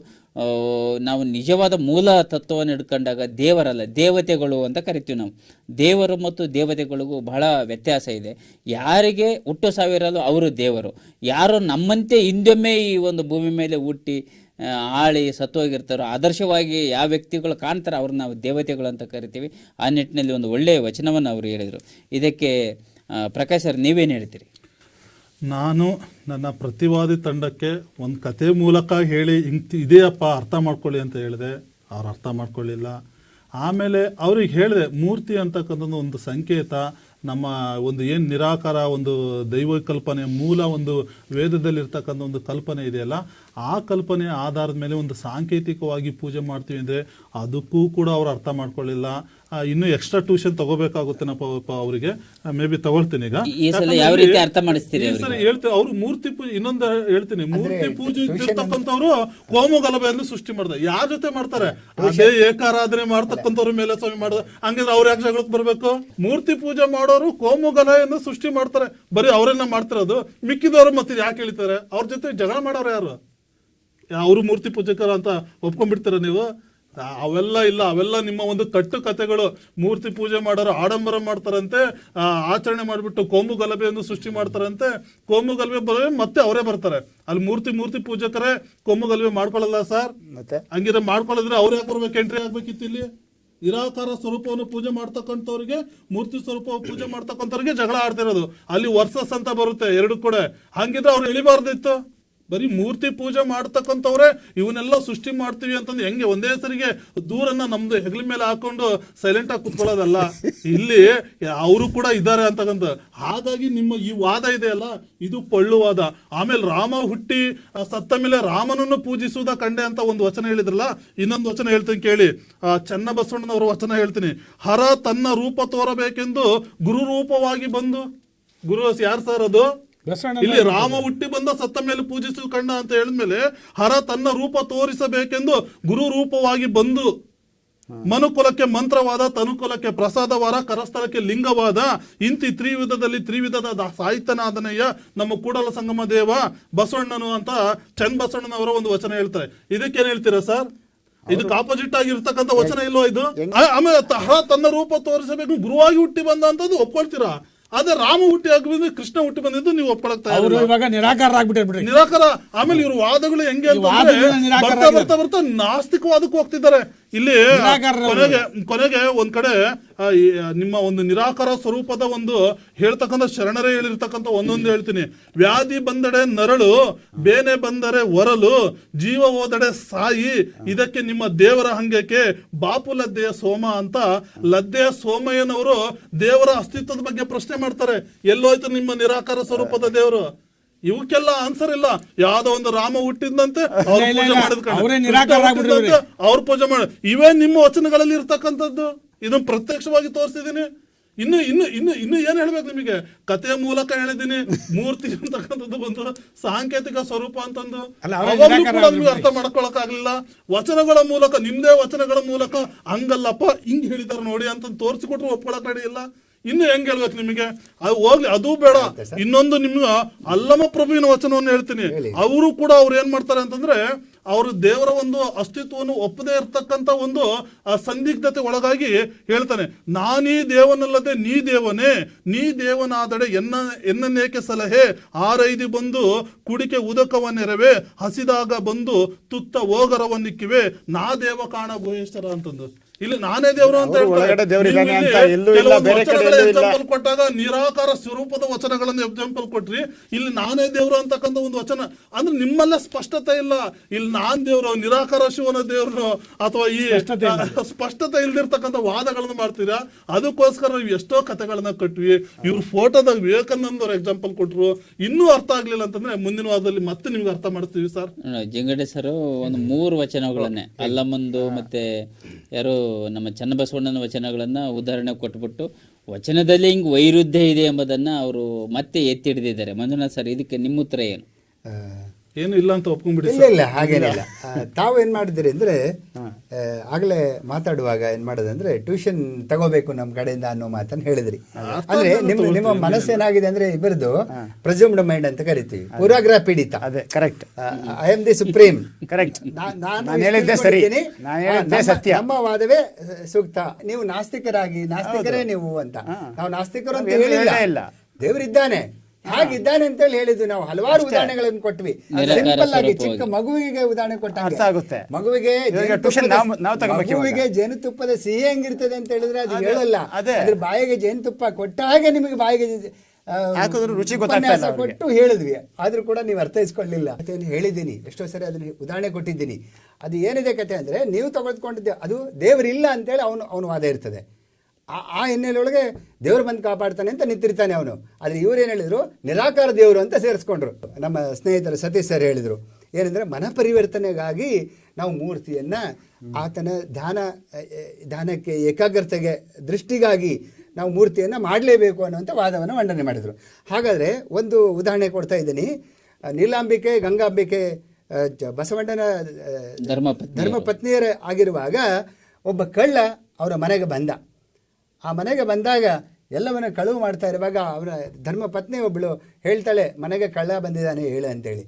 ನಾವು ನಿಜವಾದ ಮೂಲ ತತ್ವವನ್ನು ಹಿಡ್ಕೊಂಡಾಗ ದೇವರಲ್ಲ, ದೇವತೆಗಳು ಅಂತ ಕರಿತೀವಿ ನಾವು. ದೇವರು ಮತ್ತು ದೇವತೆಗಳಿಗೂ ಬಹಳ ವ್ಯತ್ಯಾಸ ಇದೆ. ಯಾರಿಗೆ ಹುಟ್ಟು ಸಾವಿರಲ್ಲೋ ಅವರು ದೇವರು. ಯಾರು ನಮ್ಮಂತೆ ಹಿಂದೊಮ್ಮೆ ಈ ಒಂದು ಭೂಮಿ ಮೇಲೆ ಹುಟ್ಟಿ ಆಳಿ ಸತ್ತೋಗಿರ್ತಾರೋ, ಆದರ್ಶವಾಗಿ ಯಾವ ವ್ಯಕ್ತಿಗಳು ಕಾಣ್ತಾರೋ ಅವ್ರನ್ನ ನಾವು ದೇವತೆಗಳು ಅಂತ ಕರಿತೀವಿ. ಆ ನಿಟ್ಟಿನಲ್ಲಿ ಒಂದು ಒಳ್ಳೆಯ ವಚನವನ್ನು ಅವರು ಹೇಳಿದರು. ಇದಕ್ಕೆ ಪ್ರಕಾಶ್ ನೀವೇನು ಹೇಳ್ತೀರಿ? ನಾನು ನನ್ನ ಪ್ರತಿವಾದಿ ತಂಡಕ್ಕೆ ಒಂದು ಕತೆ ಮೂಲಕ ಹೇಳಿ, ಹಿಂಗ್ ಇದೆಯಪ್ಪ, ಅರ್ಥ ಮಾಡ್ಕೊಳ್ಳಿ ಅಂತ ಹೇಳಿದೆ. ಅವ್ರು ಅರ್ಥ ಮಾಡ್ಕೊಳ್ಳಿಲ್ಲ. ಆಮೇಲೆ ಅವ್ರಿಗೆ ಹೇಳಿದೆ, ಮೂರ್ತಿ ಅಂತಕ್ಕಂಥದ್ದು ಒಂದು ಸಂಕೇತ, ನಮ್ಮ ಒಂದು ಏನು ನಿರಾಕಾರ, ಒಂದು ದೈವ ಕಲ್ಪನೆ ಮೂಲ ಒಂದು ವೇದದಲ್ಲಿರ್ತಕ್ಕಂಥ ಒಂದು ಕಲ್ಪನೆ ಇದೆಯಲ್ಲ ಆ ಕಲ್ಪನೆ ಆಧಾರದ ಮೇಲೆ ಒಂದು ಸಾಂಕೇತಿಕವಾಗಿ ಪೂಜೆ ಮಾಡ್ತೀವಿ ಅಂದರೆ ಅದಕ್ಕೂ ಕೂಡ ಅವ್ರು ಅರ್ಥ ಮಾಡ್ಕೊಳ್ಳಿಲ್ಲ. ಇನ್ನು ಎಕ್ಸ್ಟ್ರಾ ಟ್ಯೂಷನ್ ತಗೋಬೇಕಾಗುತ್ತೇನಪ್ಪ ಅವರಿಗೆ. ಮೇ ಬಿ ತಗೊಳ್ತೀನಿ ಈಗ. ಈ- ಈ ಸಲ ಯಾವ ರೀತಿ ಅರ್ಥ ಮಾಡಿಸ್ತೀರಿ ಹೇಳ್ತೀನಿ ಅವ್ರು ಮೂರ್ತಿ ಪೂಜೆ ಇನ್ನೊಂದು ಹೇಳ್ತೀನಿ. ಮೂರ್ತಿ ಪೂಜೆ ಇರ್ತಕ್ಕಂಥವ್ರು ಕೋಮು ಗಲಭೆಯನ್ನು ಸೃಷ್ಟಿ ಮಾಡ್ತಾರೆ. ಯಾರ ಜೊತೆ ಮಾಡ್ತಾರೆ? ಅದೇ ಏಕಾರಾಧನೆ ಮಾಡ್ತಕ್ಕಂಥವ್ರ ಮೇಲೆ ಸ್ವಾಮಿ ಮಾಡ್ದ ಹಂಗಿದ್ರೆ ಅವ್ರ ಯಾಕೆ ಜಗಳಕ್ಕೆ ಬರ್ಬೇಕು? ಮೂರ್ತಿ ಪೂಜೆ ಮಾಡೋರು ಕೋಮು ಗಲಭೆಯನ್ನು ಸೃಷ್ಟಿ ಮಾಡ್ತಾರೆ. ಬರೀ ಅವರನ್ನ ಮಾಡ್ತಿರೋದು ಮಿಕ್ಕಿದವರು ಮತ್ತೆ ಯಾಕೆ ಹೇಳ್ತಾರೆ? ಅವ್ರ ಜೊತೆ ಜಗಳ ಮಾಡೋರು ಯಾರು? ಅವರು ಮೂರ್ತಿ ಪೂಜಕರು ಅಂತ ಒಪ್ಕೊಂಡ್ಬಿಡ್ತೀರ ನೀವು? ಅವೆಲ್ಲ ಇಲ್ಲ ಅವೆಲ್ಲ ನಿಮ್ಮ ಒಂದು ಕಟ್ಟು ಕಥೆಗಳು. ಮೂರ್ತಿ ಪೂಜೆ ಮಾಡೋರು ಆಡಂಬರ ಮಾಡ್ತಾರಂತೆ ಆಚರಣೆ ಮಾಡಿಬಿಟ್ಟು ಕೋಮು ಗಲಭೆಯನ್ನು ಸೃಷ್ಟಿ ಮಾಡ್ತಾರಂತೆ. ಕೋಮು ಗಲಭೆ ಬರೋ ಮತ್ತೆ ಅವರೇ ಬರ್ತಾರೆ. ಅಲ್ಲಿ ಮೂರ್ತಿ ಮೂರ್ತಿ ಪೂಜಕರೇ ಕೋಮು ಗಲಭೆ ಮಾಡ್ಕೊಳ್ಳಲ್ಲ ಸರ್? ಮತ್ತೆ? ಹಂಗಿದ್ರೆ ಮಾಡ್ಕೊಳ್ಳಿದ್ರೆ ಅವ್ರು ಯಾಕೆ ಬರ್ಬೇಕು ಎಂಟ್ರಿ ಆಗ್ಬೇಕಿತ್ತು ಇಲ್ಲಿ? ನಿರಾಕಾರ ಸ್ವರೂಪವನ್ನು ಪೂಜೆ ಮಾಡ್ತಕ್ಕಂಥವ್ರಿಗೆ ಮೂರ್ತಿ ಸ್ವರೂಪ ಪೂಜೆ ಮಾಡ್ತಕ್ಕಂಥವ್ರಿಗೆ ಜಗಳ ಆಡ್ತಿರೋದು. ಅಲ್ಲಿ ವರ್ಸಸ್ ಅಂತ ಬರುತ್ತೆ ಎರಡು ಕೂಡ. ಹಂಗಿದ್ರೆ ಅವ್ರು ಇಳಿಬಾರ್ದಿತ್ತು. ಬರೀ ಮೂರ್ತಿ ಪೂಜೆ ಮಾಡ್ತಕ್ಕಂಥವ್ರೆ, ಇವನ್ನೆಲ್ಲ ಸೃಷ್ಟಿ ಮಾಡ್ತೀವಿ ಅಂತಂದು ಹೆಂಗೆ ಒಂದೇ ಸರಿಗೆ ದೂರನ್ನ ನಮ್ದು ಹೆಗಲ ಮೇಲೆ ಹಾಕೊಂಡು ಸೈಲೆಂಟ್ ಆಗಿ ಕುತ್ಕೊಳ್ಳೋದಲ್ಲ? ಇಲ್ಲಿ ಅವರು ಕೂಡ ಇದ್ದಾರೆ ಅಂತಕ್ಕಂಥ. ಹಾಗಾಗಿ ನಿಮ್ಮ ಈ ವಾದ ಇದೆಯಲ್ಲ ಇದು ಪಳ್ಳು ವಾದ. ಆಮೇಲೆ ರಾಮ ಹುಟ್ಟಿ ಸತ್ತ ಮೇಲೆ ರಾಮನನ್ನು ಪೂಜಿಸುವುದ ಕಂಡೆ ಅಂತ ಒಂದು ವಚನ ಹೇಳಿದ್ರಲ್ಲ? ಇನ್ನೊಂದು ವಚನ ಹೇಳ್ತೀನಿ ಕೇಳಿ. ಚನ್ನಬಸವಣ್ಣನವರ ವಚನ ಹೇಳ್ತೀನಿ. ಹರ ತನ್ನ ರೂಪ ತೋರಬೇಕೆಂದು ಗುರು ರೂಪವಾಗಿ ಬಂದು, ಗುರು ಯಾರು ಸರ್ ಅದು? ಇಲ್ಲಿ ರಾಮ ಹುಟ್ಟಿ ಬಂದ ಸತ್ತ ಮೇಲೆ ಪೂಜಿಸು ಕಂಡ ಅಂತ ಹೇಳಿದ್ಮೇಲೆ ಹರ ತನ್ನ ರೂಪ ತೋರಿಸಬೇಕೆಂದು ಗುರು ರೂಪವಾಗಿ ಬಂದು ಮನುಕುಲಕ್ಕೆ ಮಂತ್ರವಾದ ತನುಕುಲಕ್ಕೆ ಪ್ರಸಾದವಾದ ಕರಸ್ಥಳಕ್ಕೆ ಲಿಂಗವಾದ ಇಂತಿ ತ್ರಿವಿಧದಲ್ಲಿ ತ್ರಿವಿಧದ ಸಾಹಿತ್ಯನಾದನಯ್ಯ ನಮ್ಮ ಕೂಡಲ ಸಂಗಮ ದೇವ ಬಸವಣ್ಣನು ಅಂತ ಚಂದ್ ಬಸವಣ್ಣನವರ ಒಂದು ವಚನ ಹೇಳ್ತಾರೆ. ಇದಕ್ಕೇನ್ ಹೇಳ್ತೀರಾ ಸರ್? ಇದಕ್ಕೆ ಆಪೋಸಿಟ್ ಆಗಿರ್ತಕ್ಕಂಥ ವಚನ ಇಲ್ವಾ ಇದು? ಆಮೇಲೆ ತನ್ನ ರೂಪ ತೋರಿಸಬೇಕು ಗುರುವಾಗಿ ಹುಟ್ಟಿ ಬಂದ ಅಂತದ್ದು ಒಪ್ಕೊಳ್ತೀರಾ? ಆದ್ರೆ ರಾಮ ಹುಟ್ಟಿ ಆಗಿದ್ದು ಕೃಷ್ಣ ಹುಟ್ಟಿ ಬಂದಿದ್ದು ನೀವು ಒಪ್ಕೊಳಕ್ ಅವರು ತಯಾರಿಲ್ಲ ಇವಾಗ ನಿರಾಕಾರರಾಗ್ಬಿಟ್ಟೆ ಬಿಡ್ರಿ. ನಿರಾಕಾರ ಆಮೇಲೆ ಇವ್ರ ವಾದಗಳು ಹೆಂಗೆ ನಿರಾಕರ ಬರ್ತಾ ಬರ್ತಾ ಬರ್ತಾ ನಾಸ್ತಿಕವಾದಕ್ಕೂ ಹೋಗ್ತಿದ್ದಾರೆ. ಇಲ್ಲಿ. ಕೊನೆಗೆ ಕೊನೆಗೆ ಒಂದ್ ಕಡೆ ನಿಮ್ಮ ಒಂದು ನಿರಾಕಾರ ಸ್ವರೂಪದ ಒಂದು ಹೇಳ್ತಕ್ಕಂತ ಶರಣರೇ ಹೇಳಿರ್ತಕ್ಕಂಥ ಒಂದೊಂದು ಹೇಳ್ತೀನಿ. ವ್ಯಾಧಿ ಬಂದಡೆ ನರಳು ಬೇನೆ ಬಂದರೆ ಒರಲು ಜೀವ ಹೋದಡೆ ಸಾಯಿ ಇದಕ್ಕೆ ನಿಮ್ಮ ದೇವರ ಹಂಗಕ್ಕೆ ಬಾಪು ಲದ್ದೆಯ ಸೋಮ ಅಂತ ಲದ್ದೆಯ ಸೋಮಯ್ಯನವರು ದೇವರ ಅಸ್ತಿತ್ವದ ಬಗ್ಗೆ ಪ್ರಶ್ನೆ ಮಾಡ್ತಾರೆ. ಎಲ್ಲೋಯ್ತು ನಿಮ್ಮ ನಿರಾಕಾರ ಸ್ವರೂಪದ ದೇವರು? ಇವಕ್ಕೆಲ್ಲ ಆನ್ಸರ್ ಇಲ್ಲ. ಯಾವ್ದೋ ಒಂದು ರಾಮ ಹುಟ್ಟಿದಂತೆ ಅವ್ರ ಪೂಜೆ ಮಾಡ ಅವರೇ ಪೂಜೆ ಮಾಡಿ. ಇವೇ ನಿಮ್ಮ ವಚನಗಳಲ್ಲಿ ಇರ್ತಕ್ಕಂಥದ್ದು. ಇದನ್ನ ಪ್ರತ್ಯಕ್ಷವಾಗಿ ತೋರಿಸಿದೀನಿ ಇನ್ನು ಇನ್ನು ಇನ್ನು ಇನ್ನು ಏನ್ ಹೇಳ್ಬೇಕು ನಿಮಗೆ? ಕಥೆಯ ಮೂಲಕ ಹೇಳಿದೀನಿ ಮೂರ್ತಿ ಅಂತಕ್ಕಂಥದ್ದು ಒಂದು ಸಾಂಕೇತಿಕ ಸ್ವರೂಪ ಅಂತಂದು. ಅವಾಗ್ಲೂ ಕೂಡ ನಿಮ್ಗೆ ಅರ್ಥ ಮಾಡ್ಕೊಳಕ್ ಆಗ್ಲಿಲ್ಲ ವಚನಗಳ ಮೂಲಕ ನಿಮ್ದೇ ವಚನಗಳ ಮೂಲಕ ಹಂಗಲ್ಲಪ್ಪ ಹಿಂಗ್ ಹೇಳಿದಾರೆ ನೋಡಿ ಅಂತ ತೋರಿಸಿಕೊಟ್ರು ಒಪ್ಕೊಳಕ್ ರೆಡಿ ಇಲ್ಲ. ಇನ್ನು ಹೆಂಗ್ ಹೇಳ್ಬೇಕು ನಿಮಗೆ? ಅದು ಹೋಗ್ಲಿ ಅದು ಬೇಡ. ಇನ್ನೊಂದು ನಿಮ್ಗೆ ಅಲ್ಲಮ ಪ್ರಭುವಿನ ವಚನವನ್ನು ಹೇಳ್ತೀನಿ. ಅವರು ಕೂಡ ಅವ್ರು ಏನ್ ಮಾಡ್ತಾರೆ ಅಂತಂದ್ರೆ ಅವರು ದೇವರ ಒಂದು ಅಸ್ತಿತ್ವವನ್ನು ಒಪ್ಪದೇ ಇರತಕ್ಕಂತ ಒಂದು ಸಂದಿಗ್ಧತೆ ಒಳಗಾಗಿ ಹೇಳ್ತಾನೆ. ನಾನೀ ದೇವನಲ್ಲದೆ ನೀ ದೇವನೇ ನೀ ದೇವನಾದಡೆ ಎನ್ನ ಎನ್ನನೇಕೆ ಸಲಹೆ? ಆರೈದಿ ಬಂದು ಕುಡಿಕೆ ಉದಕವನ್ನೆರವೆ ನೆರವೆ ಹಸಿದಾಗ ಬಂದು ತುತ್ತ ಹೋಗರವನ್ನಿಕ್ಕಿವೆ ನಾ ದೇವ ಕಾಣ ಗುಹೇಶ್ವರ ಅಂತಂದು. ಇಲ್ಲಿ ನಾನೇ ದೇವರು ಅಂತ ಎಕ್ಸಾಂಪಲ್ ಹೇಳ್ತಾರೆ. ಒಳಗಡೆ ದೇವ್ರಿದ್ದಾನೆ ನೀವು ಅಂತ ಎಲ್ಲೂ ಇಲ್ಲ, ಬೇರೆ ಕಡೆ ಇಲ್ಲ. ಕೊಟ್ಟಾಗ ನಿರಾಕಾರ ಸ್ವರೂಪದ ವಚನಗಳನ್ನು ಎಕ್ಸಾಂಪಲ್ ಕೊಟ್ರಿ ಇಲ್ಲಿ ನಾನೇ ದೇವರು ಅಂತಕ್ಕಂಥ ಒಂದು ವಚನ. ಅಂದ್ರೆ ನಿಮ್ಮಲ್ಲ ಸ್ಪಷ್ಟತೆ ಇಲ್ಲ. ಇಲ್ಲಿ ನಾನ್ ದೇವರು ನಿರಾಕಾರ ಶಿವನ ದೇವರು ಅಥವಾ ಈ ಸ್ಪಷ್ಟತೆ ಇಲ್ದಿರ್ತಕ್ಕಂಥ ವಾದಗಳನ್ನ ಮಾಡ್ತೀರಾ? ಅದಕ್ಕೋಸ್ಕರ ನೀವು ಎಷ್ಟೋ ಕಥೆಗಳನ್ನ ಕಟ್ವಿ. ಇವ್ರ ಫೋಟೋದಾಗ ವಿವೇಕಾನಂದ ಅವ್ರ ಎಕ್ಸಾಂಪಲ್ ಕೊಟ್ರು. ಇನ್ನೂ ಅರ್ಥ ಆಗ್ಲಿಲ್ಲ ಅಂತಂದ್ರೆ ಮುಂದಿನ ವಾರದಲ್ಲಿ ಮತ್ತೆ ನಿಮ್ಗೆ ಅರ್ಥ ಮಾಡ್ತೀವಿ ಸರ್. ಜಿಂಗಡೆ ಸರ್ ಒಂದು ಮೂರು ವಚನಗಳನ್ನೇ. ಅಲ್ಲಮ್ಮಂದು ಮತ್ತೆ ಯಾರು ನಮ್ಮ ಚನ್ನಬಸವಣ್ಣನ ವಚನಗಳನ್ನು ಉದಾಹರಣೆ ಕೊಟ್ಬಿಟ್ಟು ವಚನದಲ್ಲಿ ಹಿಂಗೆ ವೈರುಧ್ಯ ಇದೆ ಎಂಬುದನ್ನ ಅವರು ಮತ್ತೆ ಎತ್ತಿ ಹಿಡಿದಿದ್ದಾರೆ. ಮಂಜುನಾಥ್ ಸರ್, ಇದಕ್ಕೆ ನಿಮ್ಮ ಉತ್ತರ ಏನು? ಏನು ಇಲ್ಲ ಅಂತ ಒಪ್ಕೊಂಡ್ಬಿಡಿ ಇಲ್ಲ ಇಲ್ಲ ಹಾಗೇನಿಲ್ಲ. ತಾವು ಏನು ಮಾಡಿದ್ರಿ ಅಂದ್ರೆ ಆಗಲೇ ಮಾತಾಡುವಾಗ ಏನ್ ಮಾಡೋದಂದ್ರೆ ಟ್ಯೂಷನ್ ತಗೋಬೇಕು ನಮ್ಮ ಕಡೆಯಿಂದ ಅನ್ನೋ ಮಾತನ್ನ ಹೇಳಿದ್ರಿ. ಅಂದ್ರೆ ನಿಮ್ಮ ನಿಮ್ಮ ಮನಸ್ಸೇನಾಗಿದೆ ಅಂದ್ರೆ ಇಬ್ಬರದು ಪ್ರೆಸ್ಯೂಮ್ಡ್ ಮೈಂಡ್ ಅಂತ ಕರಿತೀವಿ. ಪೂರ್ವಾಗ್ರಹ ಪೀಡಿತ. ಅದೇ correct I am the supreme correct ನಾನು ಹೇಳಿದ್ದೆ ಸರಿ. ಸತ್ಯ. ನಮ್ಮ ವಾದವೇ ಸೂಕ್ತ. ನೀವು ನಾಸ್ತಿಕರಾಗಿ ನಾಸ್ತಿಕರೇ ನೀವು ಅಂತ. ನಾವು ನಾಸ್ತಿಕರು ಅಂತ ಹೇಳಿಲ್ಲ. ದೇವರಿದ್ದಾನೆ. ಹಾಗಿದ್ದಾನೆ ಅಂತ ಹೇಳಿ ಹೇಳಿದ್ವಿ ನಾವು ಹಲವಾರು ಉದಾಹರಣೆಗಳನ್ನು ಕೊಟ್ವಿ. ಸಿಂಪಲ್ ಆಗಿ ಚಿಕ್ಕ ಮಗುವಿಗೆ ಉದಾಹರಣೆ ಕೊಟ್ಟ ಆಗುತ್ತೆ. ಮಗುವಿಗೆ. ಮಗುವಿಗೆ ಜೇನುತುಪ್ಪದ ಸಿಹಿ ಹೆಂಗಿರ್ತದೆ ಅಂತ ಹೇಳಿದ್ರೆ ಅದು ಹೇಳಲ್ಲ. ಅದೇ. ಅದ್ರ ಬಾಯಿಗೆ ಜೇನುತುಪ್ಪ ಕೊಟ್ಟ ಹಾಗೆ ನಿಮಗೆ ಬಾಯಿಗೆ ರುಚಿ. ಕೊಟ್ಟು ಹೇಳಿದ್ವಿ. ಆದ್ರೂ ಕೂಡ ನೀವು ಅರ್ಥೈಸ್ಕೊಳ್ಳಿಲ್ಲ. ಹೇಳಿದ್ದೀನಿ. ಎಷ್ಟೋ ಸರಿ ಅದನ್ನ ಉದಾಹರಣೆ ಕೊಟ್ಟಿದ್ದೀನಿ. ಅದು ಏನಿದೆ ಕತೆ ಅಂದ್ರೆ ನೀವು ತಗೊಳ್ಕೊಂಡಿದ್ದೆ ಅದು ದೇವರಿಲ್ಲ ಅಂತೇಳಿ ಅವನು ಅವನು ವಾದ ಇರ್ತದೆ. ಆ ಆ ಹಿನ್ನೆಲೆಯೊಳಗೆ ದೇವರು ಬಂದು ಕಾಪಾಡ್ತಾನೆ ಅಂತ ನಿಂತಿರ್ತಾನೆ ಅವನು. ಆದರೆ ಇವ್ರು ಏನು ಹೇಳಿದರು? ನಿರಾಕಾರ ದೇವರು ಅಂತ ಸೇರಿಸ್ಕೊಂಡ್ರು. ನಮ್ಮ ಸ್ನೇಹಿತರು ಸತೀಶ್ ಸರ್ ಹೇಳಿದರು. ಏನಂದರೆ ಮನ ಪರಿವರ್ತನೆಗಾಗಿ ನಾವು ಮೂರ್ತಿಯನ್ನು ಆತನ ಧ್ಯಾನ ಧ್ಯಾನಕ್ಕೆ ಏಕಾಗ್ರತೆಗೆ ದೃಷ್ಟಿಗಾಗಿ ನಾವು ಮೂರ್ತಿಯನ್ನು ಮಾಡಲೇಬೇಕು ಅನ್ನುವಂಥ ವಾದವನ್ನು ಮಂಡನೆ ಮಾಡಿದರು. ಹಾಗಾದರೆ ಒಂದು ಉದಾಹರಣೆ ಕೊಡ್ತಾ ಇದ್ದೀನಿ. ನೀಲಾಂಬಿಕೆ ಗಂಗಾಂಬಿಕೆ ಬಸವಣ್ಣನ ಧರ್ಮ ಧರ್ಮಪತ್ನಿ ಧರ್ಮಪತ್ನಿಯರೇ ಆಗಿರುವಾಗ ಒಬ್ಬ ಕಳ್ಳ ಅವರ ಮನೆಗೆ ಬಂದ. ಆ ಮನೆಗೆ ಬಂದಾಗ ಎಲ್ಲವನ್ನ ಕಳುವು ಮಾಡ್ತಾ ಇರುವಾಗ ಅವರ ಧರ್ಮಪತ್ನಿ ಒಬ್ಬಳು ಹೇಳ್ತಾಳೆ, ಮನೆಗೆ ಕಳ್ಳ ಬಂದಿದ್ದಾನೆ, ಹೇಳು ಅಂತೇಳಿ.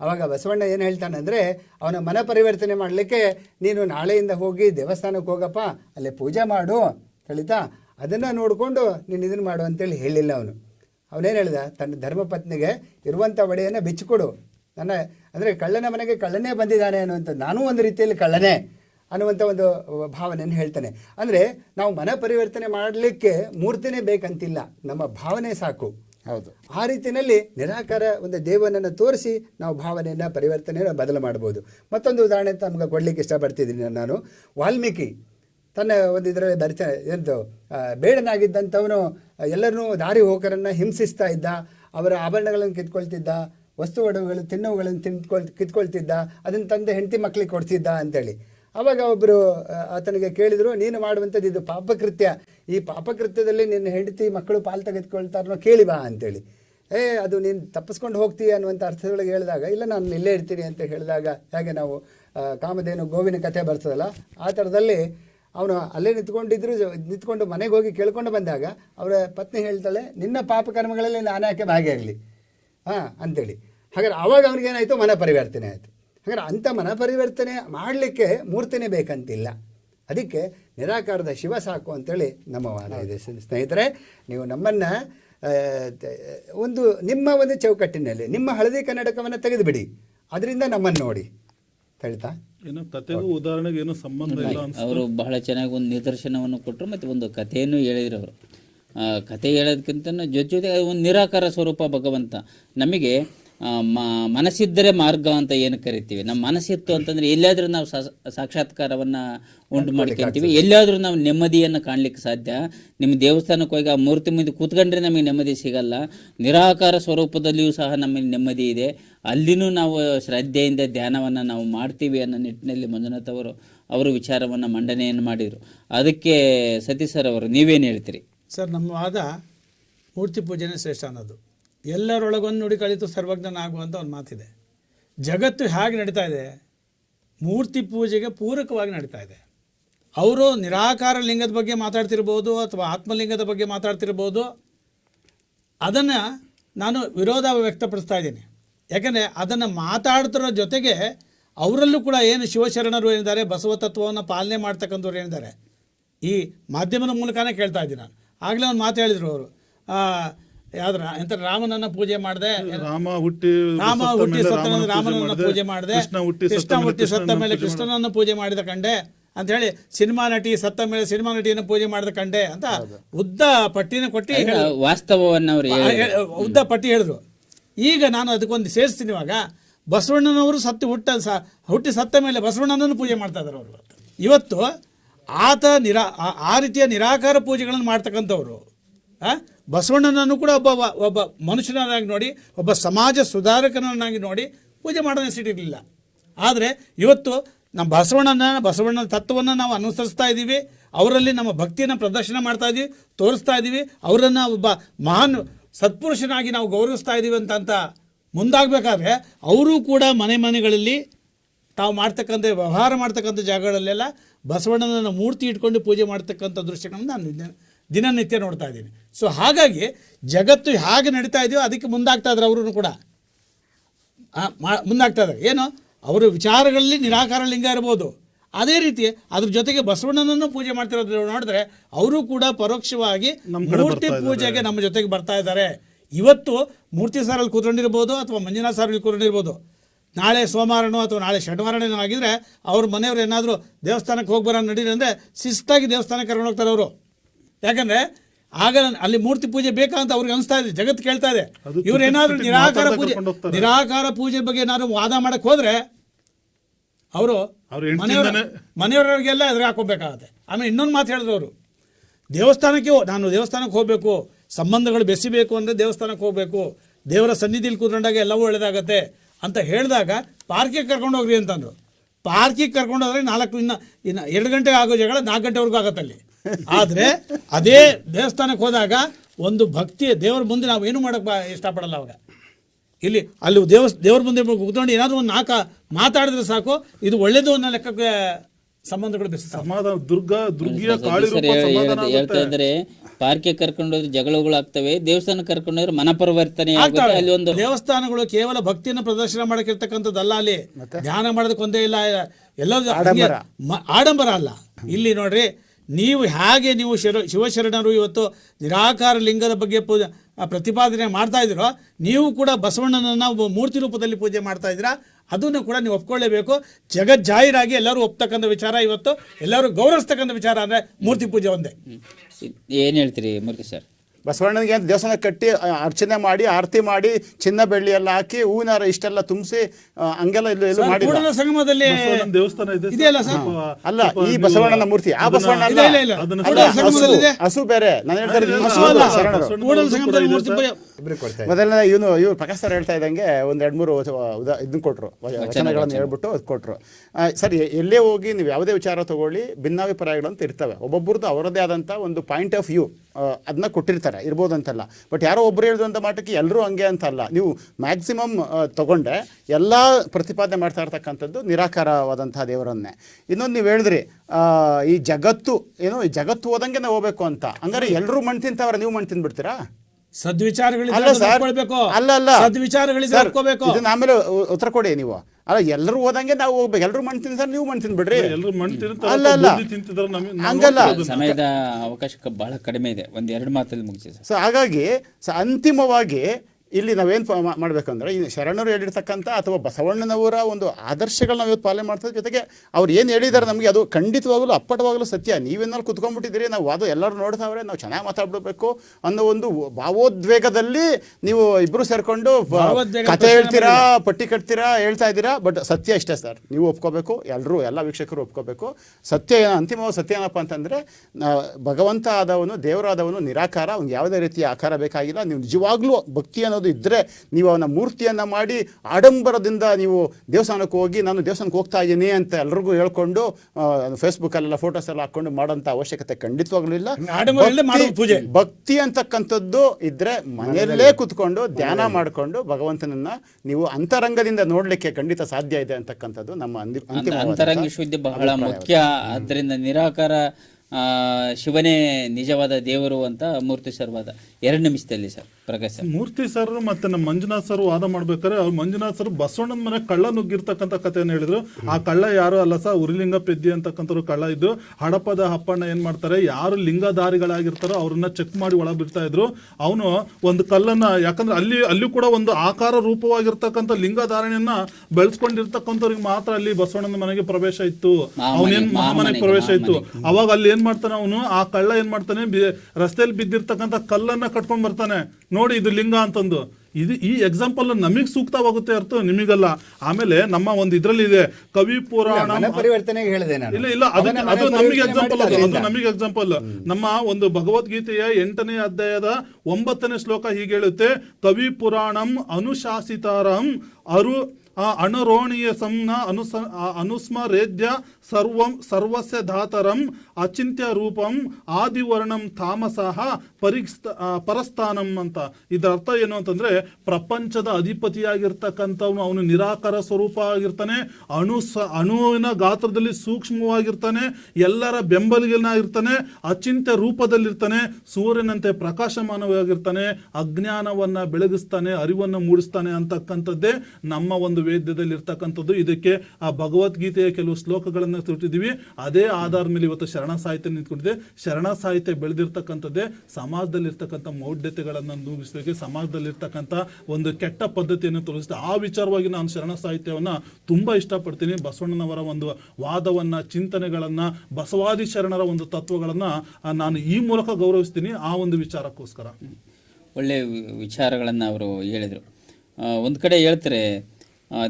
ಆವಾಗ ಬಸವಣ್ಣ ಏನು ಹೇಳ್ತಾನೆ ಅಂದರೆ ಅವನ ಮನ ಪರಿವರ್ತನೆ ಮಾಡಲಿಕ್ಕೆ ನೀನು ನಾಳೆಯಿಂದ ಹೋಗಿ ದೇವಸ್ಥಾನಕ್ಕೆ ಹೋಗಪ್ಪ, ಅಲ್ಲಿ ಪೂಜೆ ಮಾಡು ಕಳಿತಾ ಅದನ್ನು ನೋಡಿಕೊಂಡು, ನೀನು ಇದನ್ನು ಮಾಡು ಅಂತೇಳಿ ಹೇಳಿಲ್ಲ ಅವನು. ಅವನೇನು ಹೇಳಿದ, ತನ್ನ ಧರ್ಮಪತ್ನಿಗೆ ಇರುವಂಥ ಒಡೆಯನ್ನು ಬಿಚ್ಚಿಕೊಡು. ನನ್ನ, ಅಂದರೆ ಕಳ್ಳನ ಮನೆಗೆ ಕಳ್ಳನೇ ಬಂದಿದ್ದಾನೆ ಅನ್ನುವಂಥ ನಾನೂ ಒಂದು ರೀತಿಯಲ್ಲಿ ಕಳ್ಳನೇ. ಅನ್ನುವಂಥ ಒಂದು ಭಾವನೆಯನ್ನು ಹೇಳ್ತಾನೆ. ಅಂದರೆ ನಾವು ಮನ ಪರಿವರ್ತನೆ ಮಾಡಲಿಕ್ಕೆ ಮೂರ್ತಿನೇ ಬೇಕಂತಿಲ್ಲ. ನಮ್ಮ ಭಾವನೆ ಸಾಕು. ಹೌದು. ಆ ರೀತಿಯಲ್ಲಿ ನಿರಾಕಾರ ಒಂದು ದೇವನನ್ನು ತೋರಿಸಿ ನಾವು ಭಾವನೆಯನ್ನು ಪರಿವರ್ತನೆಯನ್ನು ಬದಲು ಮಾಡ್ಬೋದು. ಮತ್ತೊಂದು ಉದಾಹರಣೆ ತಮ್ಗೆ ಕೊಡಲಿಕ್ಕೆ ಇಷ್ಟಪಡ್ತಿದ್ದೀನಿ ನಾನು. ವಾಲ್ಮೀಕಿ ತನ್ನ ಒಂದು ಇದರಲ್ಲಿ ಬರ್ತ ಎಂದು ಬೇಡನಾಗಿದ್ದಂಥವನು ಎಲ್ಲರನ್ನೂ ದಾರಿ ಹೋಕರನ್ನು ಹಿಂಸಿಸ್ತಾ ಇದ್ದ ಅವರ ಆಭರಣಗಳನ್ನು ಕಿತ್ಕೊಳ್ತಿದ್ದ ವಸ್ತು ಒಡವುಗಳು ತಿನ್ನುವುಗಳನ್ನು ತಿನ್ಕೊಳ್ ಕಿತ್ಕೊಳ್ತಿದ್ದ ಅದನ್ನು ತಂದೆ ಹೆಂಡತಿ ಮಕ್ಕಳಿಗೆ ಕೊಡ್ತಿದ್ದ ಅಂತೇಳಿ. ಅವಾಗ ಒಬ್ಬರು ಆತನಿಗೆ ಕೇಳಿದರು, ನೀನು ಮಾಡುವಂಥದ್ದು ಇದು ಪಾಪಕೃತ್ಯ. ಈ ಪಾಪಕೃತ್ಯದಲ್ಲಿ ನಿನ್ನ ಹೆಂಡತಿ, ಮಕ್ಕಳು ಪಾಲು ತೆಗೆದುಕೊಳ್ತಾರನೋ ಕೇಳಿ ಬಾ ಅಂತೇಳಿ. ಏ, ಅದು ನೀನು ತಪ್ಪಿಸ್ಕೊಂಡು ಹೋಗ್ತೀಯ ಅನ್ನುವಂಥ ಅರ್ಥದೊಳಗೆ ಹೇಳಿದಾಗ, ಇಲ್ಲ, ನಾನು ಇಲ್ಲೇ ಇರ್ತೀನಿ ಅಂತ ಹೇಳಿದಾಗ, ಹೇಗೆ ನಾವು ಕಾಮಧೇನು ಗೋವಿನ ಕಥೆ ಬರ್ತದಲ್ಲ, ಆ ಥರದಲ್ಲಿ ಅವನು ಅಲ್ಲೇ ನಿಂತ್ಕೊಂಡಿದ್ರು, ನಿಂತ್ಕೊಂಡು ಮನೆಗೆ ಹೋಗಿ ಕೇಳ್ಕೊಂಡು ಬಂದಾಗ, ಅವರ ಪತ್ನಿ ಹೇಳ್ತಾಳೆ, ನಿನ್ನ ಪಾಪ ಕರ್ಮಗಳಲ್ಲಿ ನಾನು ಯಾಕೆ ಭಾಗಿಯಾಗಲಿ? ಹಾಂ, ಅಂತೇಳಿ. ಹಾಗಾದ್ರೆ ಆವಾಗ ಅವನಿಗೇನಾಯಿತು? ಮನೆ ಪರಿವರ್ತನೆ ಆಯಿತು. ಹಾಗಾದ್ರೆ ಅಂಥ ಮನಪರಿವರ್ತನೆ ಮಾಡಲಿಕ್ಕೆ ಮೂರ್ತಿನೇ ಬೇಕಂತಿಲ್ಲ. ಅದಕ್ಕೆ ನಿರಾಕಾರದ ಶಿವ ಸಾಕು ಅಂತೇಳಿ ನಮ್ಮ ವಾದ ಇದೆ. ಸ್ನೇಹಿತರೆ ನೀವು ನಮ್ಮನ್ನು ಒಂದು ನಿಮ್ಮ ಒಂದು ಚೌಕಟ್ಟಿನಲ್ಲಿ ನಿಮ್ಮ ಹಳದಿ ಕನ್ನಡಕವನ್ನು ತೆಗೆದುಬಿಡಿ. ಅದರಿಂದ ನಮ್ಮನ್ನು ನೋಡಿ. ಹೇಳ್ತಾ? ಏನೋ ಕಥೆಗೂ ಉದಾಹರಣೆಗೆ ಏನೋ ಸಂಬಂಧ ಇಲ್ಲ ಅವರು ಬಹಳ ಚೆನ್ನಾಗಿ ಒಂದು ನಿದರ್ಶನವನ್ನು ಕೊಟ್ಟರು ಮತ್ತು ಒಂದು ಕಥೆಯನ್ನು ಹೇಳಿದ್ರು ಅವರು ಆ, ಕಥೆ ಹೇಳೋದಕ್ಕಿಂತ ಜೊತೆ ಜೊತೆಗೆ ಒಂದು ನಿರಾಕಾರ ಸ್ವರೂಪ ಭಗವಂತ. ನಮಗೆ ಮನಸ್ಸಿದ್ದರೆ ಮಾರ್ಗ ಅಂತ ಏನು ಕರಿತೀವಿ? ನಮ್ಮ ಮನಸ್ಸಿತ್ತು ಅಂತಂದ್ರೆ ಎಲ್ಲಾದ್ರೂ ನಾವು ಸಾಕ್ಷಾತ್ಕಾರವನ್ನ ಉಂಟು ಮಾಡ್ಕೊಂತೀವಿ ಎಲ್ಲಾದ್ರೂ ನಾವು ನೆಮ್ಮದಿಯನ್ನು ಕಾಣ್ಲಿಕ್ಕೆ ಸಾಧ್ಯ. ನಿಮ್ಮ ದೇವಸ್ಥಾನಕ್ಕೆ ಹೋಗಿ ಆ ಮೂರ್ತಿ ಮುಂದೆ ಕೂತ್ಕೊಂಡ್ರೆ ನಮಗೆ ನೆಮ್ಮದಿ ಸಿಗಲ್ಲ. ನಿರಾಕಾರ ಸ್ವರೂಪದಲ್ಲಿಯೂ ಸಹ ನಮಗೆ ನೆಮ್ಮದಿ ಇದೆ. ಅಲ್ಲಿನೂ ನಾವು ಶ್ರದ್ಧೆಯಿಂದ ಧ್ಯಾನವನ್ನು ನಾವು ಮಾಡ್ತೀವಿ ಅನ್ನೋ ನಿಟ್ಟಿನಲ್ಲಿ ಮಂಜುನಾಥ್ ಅವರು ಅವರು ವಿಚಾರವನ್ನು ಮಂಡನೆಯನ್ನು ಮಾಡಿದರು. ಅದಕ್ಕೆ ಸತೀಶ್ ಸರ್ ಅವರು ನೀವೇನು ಹೇಳ್ತೀರಿ? ಸರ್ ನಮ್ಮ ವಾದ ಮೂರ್ತಿ ಪೂಜೆನೇ ಶ್ರೇಷ್ಠ ಅನ್ನೋದು. ಎಲ್ಲರೊಳಗೊಂದು ನುಡಿ ಕಳಿತು ಸರ್ವಜ್ಞನಾಗುವಂಥ ಒಂದು ಮಾತಿದೆ. ಜಗತ್ತು ಹೇಗೆ ನಡೀತಾ ಇದೆ? ಮೂರ್ತಿ ಪೂಜೆಗೆ ಪೂರಕವಾಗಿ ನಡೀತಾ ಇದೆ. ಅವರು ನಿರಾಕಾರ ಲಿಂಗದ ಬಗ್ಗೆ ಮಾತಾಡ್ತಿರ್ಬೋದು ಅಥವಾ ಆತ್ಮಲಿಂಗದ ಬಗ್ಗೆ ಮಾತಾಡ್ತಿರ್ಬೋದು. ಅದನ್ನು ನಾನು ವಿರೋಧ ವ್ಯಕ್ತಪಡಿಸ್ತಾ ಇದ್ದೀನಿ. ಯಾಕಂದರೆ ಅದನ್ನು ಮಾತಾಡ್ತಿರೋ ಜೊತೆಗೆ ಅವರಲ್ಲೂ ಕೂಡ ಏನು ಶಿವಶರಣರು ಏನಿದ್ದಾರೆ, ಬಸವ ತತ್ವವನ್ನು ಪಾಲನೆ ಮಾಡ್ತಕ್ಕಂಥವ್ರು ಏನಿದ್ದಾರೆ, ಈ ಮಾಧ್ಯಮದ ಮೂಲಕನೇ ಕೇಳ್ತಾ ಇದ್ದೀನಿ ನಾನು. ಆಗಲೇ ಒಂದು ಮಾತು ಹೇಳಿದರು ಅವರು. ಯಾವ್ದ್ರ ಎಂತ ರಾಮನನ್ನ ಪೂಜೆ ಮಾಡಿದೆ? ರಾಮ ಹುಟ್ಟಿ ರಾಮ ಹುಟ್ಟಿ ಸತ್ತ ಮೇಲೆ ರಾಮನನ್ನ ಪೂಜೆ ಮಾಡಿದೆ. ಕೃಷ್ಣ ಹುಟ್ಟಿ ಸತ್ತ ಮೇಲೆ ಕೃಷ್ಣನನ್ನ ಪೂಜೆ ಮಾಡಿದೆ. ಕಂಡೆ. ಅಂತ ಹೇಳಿ ಸಿನಿಮಾ ನಟಿ ಸತ್ತ ಮೇಲೆ ಸಿನಿಮಾ ನಟಿಯನ್ನು ಪೂಜೆ ಮಾಡಿದ ಕಂಡೆ ಅಂತ ಉದ್ದ ಪಟ್ಟಿನ ಕೊಟ್ಟಿ ಹೇಳಿದ್ರು. ವಾಸ್ತವವನ್ನು ಅವರು ಉದ್ದ ಪಟ್ಟಿ ಹೇಳಿದ್ರು. ಈಗ ನಾನು ಅದಕ್ಕೊಂದು ಸೇರಿಸ್ತೀನಿ ಇವಾಗ. ಬಸವಣ್ಣನವರು ಸತ್ತು ಹುಟ್ಟ ಸ ಹುಟ್ಟಿ ಸತ್ತ ಮೇಲೆ ಬಸವಣ್ಣನನ್ನು ಪೂಜೆ ಮಾಡ್ತಾ ಇದ್ದಾರೆ ಅವರು ಇವತ್ತು ಆತ ನಿರಾ ಆ- ಆ ರೀತಿಯ ನಿರಾಕಾರ ಪೂಜೆಗಳನ್ನು ಮಾಡ್ತಕ್ಕಂಥವ್ರು. ಆ, ಬಸವಣ್ಣನನ್ನು ಕೂಡ ಒಬ್ಬ ಒಬ್ಬ ಮನುಷ್ಯನಾಗಿ ನೋಡಿ, ಒಬ್ಬ ಸಮಾಜ ಸುಧಾರಕನನ್ನಾಗಿ ನೋಡಿ ಪೂಜೆ ಮಾಡೋಣ ಇರಲಿಲ್ಲ. ಆದರೆ ಇವತ್ತು ನಮ್ಮ ಬಸವಣ್ಣನ ಬಸವಣ್ಣನ ತತ್ವವನ್ನು ನಾವು ಅನುಸರಿಸ್ತಾ ಇದ್ದೀವಿ ಅವರಲ್ಲಿ ನಮ್ಮ ಭಕ್ತಿಯನ್ನು ಪ್ರದರ್ಶನ ಮಾಡ್ತಾ ಇದ್ದೀವಿ ತೋರಿಸ್ತಾ ಇದ್ದೀವಿ ಅವರನ್ನು ಒಬ್ಬ ಮಹಾನ್ ಸತ್ಪುರುಷನಾಗಿ ನಾವು ಗೌರವಿಸ್ತಾ ಇದ್ದೀವಿ ಅಂತ ಮುಂದಾಗಬೇಕಾದ್ರೆ ಅವರು ಕೂಡ ಮನೆ ಮನೆಗಳಲ್ಲಿ ತಾವು ಮಾಡ್ತಕ್ಕಂಥ ವ್ಯವಹಾರ ಮಾಡ್ತಕ್ಕಂಥ ಜಾಗಗಳಲ್ಲೆಲ್ಲ ಬಸವಣ್ಣನ ಮೂರ್ತಿ ಇಟ್ಕೊಂಡು ಪೂಜೆ ಮಾಡ್ತಕ್ಕಂಥ ದೃಶ್ಯಗಳನ್ನು ನಾನು ದಿನನಿತ್ಯ ನೋಡ್ತಾ ಇದ್ದೀನಿ. ಸೊ ಹಾಗಾಗಿ ಜಗತ್ತು ಹೇಗೆ ನಡೀತಾ ಇದೆಯೋ ಅದಕ್ಕೆ ಮುಂದಾಗ್ತಾ ಇದ್ದಾರೆ ಅವರು ಕೂಡ. ಮುಂದಾಗ್ತಾ ಇದ್ದಾರೆ ಏನು? ಅವರ ವಿಚಾರಗಳಲ್ಲಿ ನಿರಾಕಾರ ಲಿಂಗ ಇರ್ಬೋದು. ಅದೇ ರೀತಿ ಅದ್ರ ಜೊತೆಗೆ ಬಸವಣ್ಣನನ್ನು ಪೂಜೆ ಮಾಡ್ತಿರೋದು ನೋಡಿದ್ರೆ ಅವರು ಕೂಡ ಪರೋಕ್ಷವಾಗಿ ಮೂರ್ತಿ ಪೂಜೆಗೆ ನಮ್ಮ ಜೊತೆಗೆ ಬರ್ತಾ ಇದ್ದಾರೆ. ಇವತ್ತು ಮೂರ್ತಿ ಸಾರಲ್ಲಿ ಕೂತ್ಕೊಂಡಿರ್ಬೋದು ಅಥವಾ ಮಂಜುನಾಥ ಸಾರಲ್ಲಿ ಕೂತ್ಕೊಂಡಿರ್ಬೋದು. ನಾಳೆ ಸೋಮವಾರನೋ ಅಥವಾ ನಾಳೆ ಶನಿವಾರನೋ ಆಗಿದ್ರೆ ಅವ್ರ ಮನೆಯವ್ರು ಏನಾದರೂ ದೇವಸ್ಥಾನಕ್ಕೆ ಹೋಗಿ ಬರೋ ನಡೀರಿ ಅಂದರೆ ಶಿಸ್ತಾಗಿ ದೇವಸ್ಥಾನಕ್ಕೆ ಕರ್ಕೊಂಡು ಹೋಗ್ತಾರೆ ಅವರು. ಯಾಕಂದ್ರೆ ಆಗ ಅಲ್ಲಿ ಮೂರ್ತಿ ಪೂಜೆ ಬೇಕಾ ಅಂತ ಅವ್ರಿಗೆ ಅನಿಸ್ತಾ ಇದೆ. ಜಗತ್ತು ಕೇಳ್ತಾ ಇದೆ. ಇವರೇನಾದರೂ ಇವ್ರು ಏನಾದರೂ ನಿರಾಕಾರ ಪೂಜೆ ನಿರಾಕಾರ ಪೂಜೆ ಬಗ್ಗೆ ಏನಾದ್ರು ವಾದ ಮಾಡಕ್ ಹೋದ್ರೆ ಅವರು ಮನೆಯವರಿಗೆಲ್ಲ ಎದುರು ಹಾಕೋಬೇಕಾಗತ್ತೆ. ಆಮೇಲೆ ಇನ್ನೊಂದು ಮಾತು ಹೇಳಿದ್ರು ಅವರು. ದೇವಸ್ಥಾನಕ್ಕೆ ನಾನು ದೇವಸ್ಥಾನಕ್ಕೆ ಹೋಗಬೇಕು. ಸಂಬಂಧಗಳು ಬೆಸಿಬೇಕು ಅಂದರೆ ದೇವಸ್ಥಾನಕ್ಕೆ ಹೋಗಬೇಕು. ದೇವರ ಸನ್ನಿಧಿಲಿ ಕೂತ್ಕೊಂಡಾಗ ಎಲ್ಲವೂ ಒಳ್ಳೇದಾಗತ್ತೆ ಅಂತ ಹೇಳಿದಾಗ ಪಾರ್ಕಿಗೆ ಕರ್ಕೊಂಡು ಹೋಗ್ರಿ ಅಂತಂದ್ರು. ಪಾರ್ಕಿಗೆ ಕರ್ಕೊಂಡೋದ್ರೆ ನಾಲ್ಕು ಇನ್ನ ಇನ್ನು ಎರಡು ಗಂಟೆಗೆ ಆಗೋ ಜಗಳ ನಾಲ್ಕು ಗಂಟೆವರೆಗೂ ಆಗತ್ತೆ ಅಲ್ಲಿ. ಆದರೆ ಅದೇ ದೇವಸ್ಥಾನಕ್ಕೆ ಹೋದಾಗ ಒಂದು ಭಕ್ತಿ ದೇವರ ಮುಂದೆ ನಾವು ಏನು ಮಾಡೋಕ್ಕೆ ಇಷ್ಟಪಡಲ್ಲ ಅವಾಗ. ಇಲ್ಲಿ ಅಲ್ಲಿ ದೇವ ದೇವ್ರ ಮುಂದೆ ಕೂತ್ಕೊಂಡು ಏನಾದರೂ ಒಂದು ನಾಲ್ಕ ಮಾತಾಡಿದ್ರೆ ಸಾಕು ಇದು ಒಳ್ಳೇದು ಅನ್ನೋ ಲೆಕ್ಕಕ್ಕೆ ಸಂಬಂಧಗಳು ಸಮಾಧಾನ ದುರ್ಗಾ ದುರ್ಗಿಯ ಕಾಳಿ ಸರ್ ರೂಪ ಸಮಾಧಾನ ಹೇಳ್ತಾ ಇದ್ರೆ ಪಾರ್ಕೆ ಕರ್ಕೊಂಡೋದ್ರೆ ಜಗಳಗಳು ಆಗ್ತವೆ ದೇವಸ್ಥಾನ ಕರ್ಕೊಂಡೋದ್ರೆ ಹೋದ್ರೆ ಪರಿವರ್ತನೆ ಆಗುತ್ತೆ ಅಲ್ಲಿ ಒಂದು ದೇವಸ್ಥಾನಗಳು ಕೇವಲ ಭಕ್ತಿಯನ್ನು ಪ್ರದರ್ಶನ ಮಾಡಕ್ಕಿರ್ತಕ್ಕಂಥದ್ದಲ್ಲ ಅಲ್ಲಿ. ಧ್ಯಾನ ಮಾಡೋದಕ್ಕೆ ಒಂದೇ ಇಲ್ಲ ಎಲ್ಲ ಆಡಂಬರ. ಆಡಂಬರ ಅಲ್ಲ. ಇಲ್ಲಿ ನೋಡ್ರಿ ನೀವು ಹೇಗೆ ನೀವು ಶಿರ, ಶಿವಶರಣರು ಇವತ್ತು ನಿರಾಕಾರ ಲಿಂಗದ ಬಗ್ಗೆ ಪೂಜೆ ಪ್ರತಿಪಾದನೆ ಮಾಡ್ತಾ ಇದ್ದೀರೋ ನೀವು ಕೂಡ ಬಸವಣ್ಣನನ್ನು ಮೂರ್ತಿ ರೂಪದಲ್ಲಿ ಪೂಜೆ ಮಾಡ್ತಾ ಇದ್ದೀರಾ, ಅದನ್ನು ಕೂಡ ನೀವು ಒಪ್ಕೊಳ್ಳೇಬೇಕು. ಜಗಜ್ಜಾಹಿರಾಗಿ ಎಲ್ಲರೂ ಒಪ್ತಕ್ಕಂಥ ವಿಚಾರ ಇವತ್ತು, ಎಲ್ಲರೂ ಗೌರವಿಸ್ತಕ್ಕಂಥ ವಿಚಾರ ಅಂದರೆ ಮೂರ್ತಿ ಪೂಜೆ ಒಂದೇ. ಏನು ಹೇಳ್ತೀರಿ ಮೂರ್ತಿ ಸರ್? ಬಸವಣ್ಣನಿಗೆ ಅಂತ ದೇವಸ್ಥಾನ ಕಟ್ಟಿ ಅರ್ಚನೆ ಮಾಡಿ ಆರತಿ ಮಾಡಿ ಚಿನ್ನ ಬೆಳ್ಳಿ ಎಲ್ಲ ಹಾಕಿ ಹೂವಿನಾರ ಇಷ್ಟೆಲ್ಲ ತುಂಬಿಸಿ ಹಂಗೆಲ್ಲ ಎಲ್ಲೂ ಮಾಡಿಲ್ಲ. ಸಂಗಮದಲ್ಲಿ ಬಸವಣ್ಣನ ದೇವಸ್ಥಾನ ಇದೆ ಇದೆಯಲ್ಲ ಸರ್? ಅಲ್ಲ ಈ ಬಸವಣ್ಣನ ಮೂರ್ತಿ ಆ ಬಸವಣ್ಣ ಅಲ್ಲ. ಹಸು ಬೇರೆ ನಾನು ಹೇಳ್ತಾರೆ ಮೊದಲನೇ ಇವನು ಇವ್ರು ಪ್ರಕಾಶ್ ಸರ್ ಹೇಳ್ತಾ ಇದ್ದಂಗೆ ಒಂದು ಎರಡು ಮೂರು ಇದನ್ನ ಕೊಟ್ಟರು ವಚನಗಳನ್ನು ಹೇಳ್ಬಿಟ್ಟು ಅದು ಕೊಟ್ರು. ಸರಿ ಎಲ್ಲೇ ಹೋಗಿ ನೀವು ಯಾವುದೇ ವಿಚಾರ ತಗೊಳ್ಳಿ ಭಿನ್ನಾಭಿಪ್ರಾಯಗಳು ಅಂತ ಇರ್ತವೆ. ಒಬ್ಬೊಬ್ಬರದ್ದು ಅವರದೇ ಆದಂಥ ಒಂದು ಪಾಯಿಂಟ್ ಆಫ್ ವ್ಯೂ ಅದನ್ನ ಕೊಟ್ಟಿರ್ತಾರೆ. ಇರ್ಬೋದು ಅಂತಲ್ಲ ಬಟ್ ಯಾರೋ ಒಬ್ಬರು ಹೇಳಿದಂಥ ಮಟ್ಟಕ್ಕೆ ಎಲ್ಲರೂ ಹಂಗೆ ಅಂತಲ್ಲ. ನೀವು ಮ್ಯಾಕ್ಸಿಮಮ್ ತಗೊಂಡೆ ಎಲ್ಲ ಪ್ರತಿಪಾದನೆ ಮಾಡ್ತಾ ಇರ್ತಕ್ಕಂಥದ್ದು ನಿರಾಕಾರವಾದಂತಹ ದೇವರನ್ನೇ. ಇನ್ನೊಂದು ನೀವು ಹೇಳಿದ್ರಿ ಈ ಜಗತ್ತು, ಏನೋ ಈ ಜಗತ್ತು ಹೋದಂಗೆ ನಾವು ಹೋಗ್ಬೇಕು ಅಂತ. ಹಂಗಾರೆ ಎಲ್ಲರೂ ಮಣ್ಣು ತಿಂತಾವ್ರೆ, ನೀವು ಮಣ್ಣು ತಿಂದ್ಬಿಡ್ತೀರಾ? ಇದನ್ನ ಆಮೇಲೆ ಉತ್ತರ ಕೊಡಿ ನೀವು. ಅಲ್ಲ ಎಲ್ಲರೂ ಹೋದಂಗೆ ನಾವು ಹೋಗ್ಬೇಕು. ಎಲ್ಲರೂ ಮಣ್ಣು ತಿಂತಾರೆ ನೀವು ಮಣ್ಣು ತಿನ್ಬಿಡ್ರಿ. ಅಲ್ಲ ಅಲ್ಲ ಬೂದಿ ತಿಂತಿದ್ದಾರೆ ನಮಗೆ ಹಂಗಲ್ಲ. ಸಮಯದ ಅವಕಾಶ ಬಹಳ ಕಡಿಮೆ ಇದೆ. ಒಂದ್ ಎರಡು ಮಾತಲ್ಲಿ ಮುಗಿಸಿ ಸರ್. ಸೊ ಹಾಗಾಗಿ ಸೊ ಅಂತಿಮವಾಗಿ ಇಲ್ಲಿ ನಾವೇನು ಮಾಡಬೇಕಂದ್ರೆ ಈ ಶರಣರು ಹೇಳಿರ್ತಕ್ಕಂಥ ಅಥವಾ ಬಸವಣ್ಣನವರ ಒಂದು ಆದರ್ಶಗಳನ್ನ ನಾವು ಇವತ್ತು ಪಾಲನೆ ಮಾಡ್ತಾ ಜೊತೆಗೆ ಅವ್ರು ಏನು ಹೇಳಿದ್ದಾರೆ ನಮಗೆ ಅದು ಖಂಡಿತವಾಗಲೂ ಅಪ್ಪಟವಾಗಲೂ ಸತ್ಯ. ನೀವೇನಲ್ಲಿ ಕುತ್ಕೊಂಡ್ಬಿಟ್ಟಿದ್ದೀರಿ ನಾವು ಅದು ಎಲ್ಲರೂ ನೋಡ್ತಾವ್ರೆ ನಾವು ಚೆನ್ನಾಗಿ ಮಾತಾಡ್ಬಿಡ್ಬೇಕು ಅನ್ನೋ ಒಂದು ಭಾವೋದ್ವೇಗದಲ್ಲಿ ನೀವು ಇಬ್ಬರು ಸೇರ್ಕೊಂಡು ಕತೆ ಹೇಳ್ತೀರಾ ಪಟ್ಟಿ ಕಟ್ತೀರಾ ಹೇಳ್ತಾ ಇದ್ದೀರಾ ಬಟ್ ಸತ್ಯ ಇಷ್ಟೇ ಸರ್. ನೀವು ಒಪ್ಕೋಬೇಕು ಎಲ್ಲರೂ ಎಲ್ಲ ವೀಕ್ಷಕರು ಒಪ್ಕೋಬೇಕು. ಸತ್ಯ ಏನ- ಅಂತಿಮವಾದ ಸತ್ಯ ಏನಪ್ಪ ಅಂತಂದರೆ ಭಗವಂತ ಆದವನು ದೇವರಾದವನು ನಿರಾಕಾರ ಅವ್ನಿಗೆ ಯಾವುದೇ ರೀತಿಯ ಆಕಾರ ಬೇಕಾಗಿಲ್ಲ. ನೀವು ನಿಜವಾಗ್ಲೂ ಭಕ್ತಿ ಅನ್ನೋದು ಇದ್ದರೆ ನೀವು ಅವನ ಮೂರ್ತಿಯನ್ನು ಮಾಡಿ ಆಡಂಬರದಿಂದ ನೀವು ದೇವಸ್ಥಾನಕ್ಕೆ ಹೋಗಿ ನಾನು ದೇವಸ್ಥಾನಕ್ಕೆ ಹೋಗ್ತಾ ಇದ್ದೀನಿ ಅಂತ ಎಲ್ರಿಗೂ ಹೇಳ್ಕೊಂಡು ಫೇಸ್ಬುಕ್ಕಲ್ಲೆಲ್ಲ ಫೋಟೋಸ್ ಎಲ್ಲ ಹಾಕ್ಕೊಂಡು ಮಾಡೋಂಥ ಅವಶ್ಯಕತೆ ಖಂಡಿತವಾಗ್ಲೂ ಇಲ್ಲ. ಆಡಂಬರ ಭಕ್ತಿ- ಪೂಜೆ. ಭಕ್ತಿ ಅಂತಕ್ಕಂಥದ್ದು ಇದ್ದರೆ ಮನೆಯಲ್ಲೇ ಕೂತ್ಕೊಂಡು ಧ್ಯಾನ ಮಾಡಿಕೊಂಡು ಭಗವಂತನನ್ನ ನೀವು ಅಂತರಂಗದಿಂದ ನೋಡಲಿಕ್ಕೆ ಖಂಡಿತ ಸಾಧ್ಯ ಇದೆ ಅಂತಕ್ಕಂಥದ್ದು ನಮ್ಮ ಅಂತಿಮ ಅಂತ ಅಂತರಂಗ ಶುದ್ಧಿ ಬಹಳ ಮುಖ್ಯ. ಆದ್ದರಿಂದ ನಿರಾಕಾರ ಆ, ಶಿವನೇ ನಿಜವಾದ ದೇವರು ಅಂತ ಮೂರ್ತಿ ಸರ್ ವಾದ ಎರಡು ನಿಮಿಷದಲ್ಲಿ sir Prakash sir. Murthy sir ಮತ್ತೆ ನಮ್ಮ ಮಂಜುನಾಥ್ ಸರ್ ವಾದ ಮಾಡ್ಬೇಕಾದ್ರೆ ಅವ್ರು ಮಂಜುನಾಥ್ ಸರ್ ಬಸವಣ್ಣನ ಮನೆ ಕಳ್ಳ ನುಗ್ಗಿರ್ತಕ್ಕಂಥ ಕಥೆಯನ್ನು ಹೇಳಿದ್ರು. ಆ ಕಳ್ಳ ಯಾರು ಅಲ್ಲ ಸರ್ ಉರಿಲಿಂಗ ಪೆದ್ದಿ ಅಂತಕ್ಕಂಥವ್ರು ಕಳ್ಳ ಇದ್ರು. ಹಡಪದ ಹಪ್ಪಣ್ಣ ಏನ್ ಮಾಡ್ತಾರೆ ಯಾರು ಲಿಂಗಧಾರಿಗಳಾಗಿರ್ತಾರೋ ಅವ್ರನ್ನ ಚೆಕ್ ಮಾಡಿ ಒಳಗ್ ಬಿಡ್ತಾ ಇದ್ರು. ಅವನು ಒಂದು ಕಲ್ಲನ್ನ ಯಾಕಂದ್ರೆ ಅಲ್ಲಿ ಅಲ್ಲಿ ಕೂಡ ಒಂದು ಆಕಾರ ರೂಪವಾಗಿರ್ತಕ್ಕಂಥ ಲಿಂಗಧಾರಣೆಯನ್ನ ಬೆಳೆಸ್ಕೊಂಡಿರ್ತಕ್ಕಂಥವ್ರಿಗೆ ಮಾತ್ರ ಅಲ್ಲಿ ಬಸವಣ್ಣನ ಮನೆಗೆ ಪ್ರವೇಶ ಇತ್ತು. ಅವನೇನ್ ಮನೆಗೆ ಪ್ರವೇಶ ಇತ್ತು. ಅವಾಗ ಅಲ್ಲಿ ಏನ್ ಮಾಡ್ತಾನೆ ಅವನು? ಆ ಕಳ್ಳ ಏನ್ ಮಾಡ್ತಾನೆ? ರಸ್ತೆಯಲ್ಲಿ ಬಿದ್ದಿರ್ತಕ್ಕಂಥ ಕಲ್ಲನ್ನ ಕಟ್ಕೊಂಡ್ ಬರ್ತಾನೆ. ನೋಡಿ ಇದು ಲಿಂಗ ಅಂತಂದು. ಇದು ಈ ಎಕ್ಸಾಂಪಲ್ ನಮಗ್ ಸೂಕ್ತವಾಗುತ್ತೆ ಅರ್ಥ? ನಿಮಗಲ್ಲ. ಆಮೇಲೆ ನಮ್ಮ ಒಂದು ಇದ್ರಲ್ಲಿ ಇದೆ. ಕವಿ ಪುರಾಣ ಇಲ್ಲ ಇಲ್ಲ ಅದು ನಮಗೆ ಎಕ್ಸಾಂಪಲ್ ಅದು ಅದು ನಮಗೆ ಎಕ್ಸಾಂಪಲ್ ನಮ್ಮ ಒಂದು ಭಗವದ್ಗೀತೆಯ ಎಂಟನೇ ಅಧ್ಯಾಯದ ಒಂಬತ್ತನೇ ಶ್ಲೋಕ ಹೀಗೆ ಹೇಳುತ್ತೆ. ಕವಿ ಪುರಾಣಂ ಅನುಶಾಸಿತಾರಂ ಅರು ಆ ಅಣರೋಣಿಯ ಸಂನ ಅನುಸ ಅನುಸ್ಮರೇದ್ಯ ಸರ್ವಂ, ಸರ್ವಸ್ಯ ಧಾತರಂ ಅಚಿಂತ್ಯ ರೂಪಂ ಆದಿವರ್ಣಂ ತಾಮಸಃ ಪರಿಸ್ತ ಪರಸ್ಥಾನಂ ಅಂತ. ಇದರ ಅರ್ಥ ಏನು ಅಂತಂದ್ರೆ ಪ್ರಪಂಚದ ಅಧಿಪತಿಯಾಗಿರ್ತಕ್ಕಂಥವನು ಅವನು ನಿರಾಕಾರ ಸ್ವರೂಪ ಆಗಿರ್ತಾನೆ, ಅಣು ಸ, ಅಣುವಿನ ಗಾತ್ರದಲ್ಲಿ ಸೂಕ್ಷ್ಮವಾಗಿರ್ತಾನೆ, ಎಲ್ಲರ ಬೆಂಬಲಿಗನಾಗಿರ್ತಾನೆ, ಅಚಿಂತ್ಯ ರೂಪದಲ್ಲಿರ್ತಾನೆ, ಸೂರ್ಯನಂತೆ ಪ್ರಕಾಶಮಾನವಾಗಿರ್ತಾನೆ ಅಜ್ಞಾನವನ್ನ ಬೆಳಗಿಸ್ತಾನೆ, ಅರಿವನ್ನು ಮೂಡಿಸ್ತಾನೆ ಅಂತಕ್ಕಂಥದ್ದೇ ನಮ್ಮ ಒಂದು ವೇದ್ಯದಲ್ಲಿ ಇರ್ತಕ್ಕಂಥದ್ದು ಇದಕ್ಕೆ ಆ ಭಗವದ್ಗೀತೆಯ ಕೆಲವು ಶ್ಲೋಕಗಳನ್ನು ತಿಳ್ತಿದ್ದೀವಿ ಅದೇ ಆಧಾರದ ಮೇಲೆ ಇವತ್ತು ಶರಣ ಸಾಹಿತ್ಯ ನಿಂತ್ಕೊಂಡಿದೆ. ಶರಣ ಸಾಹಿತ್ಯ ಬೆಳೆದಿರ್ತಕ್ಕಂಥದ್ದೇ ಸಮಾಜದಲ್ಲಿರ್ತಕ್ಕಂಥ ಮೌಢ್ಯತೆಗಳನ್ನು ನುಗ್ಗಿಸಲಿಕ್ಕೆ ಸಮಾಜದಲ್ಲಿರ್ತಕ್ಕಂಥ ಒಂದು ಕೆಟ್ಟ ಪದ್ಧತಿಯನ್ನು ತೋರಿಸುತ್ತೆ ಆ ವಿಚಾರವಾಗಿ ನಾನು ಶರಣ ಸಾಹಿತ್ಯವನ್ನ ತುಂಬಾ ಇಷ್ಟಪಡ್ತೀನಿ. ಬಸವಣ್ಣನವರ ಒಂದು ವಾದವನ್ನ, ಚಿಂತನೆಗಳನ್ನ, ಬಸವಾದಿ ಶರಣರ ಒಂದು ತತ್ವಗಳನ್ನ ನಾನು ಈ ಮೂಲಕ ಗೌರವಿಸ್ತೀನಿ. ಆ ಒಂದು ವಿಚಾರಕ್ಕೋಸ್ಕರ. ಒಳ್ಳೆ ವಿಚಾರಗಳನ್ನು ಅವರು ಹೇಳಿದರು. ಒಂದು ಕಡೆ ಹೇಳ್ತಾರೆ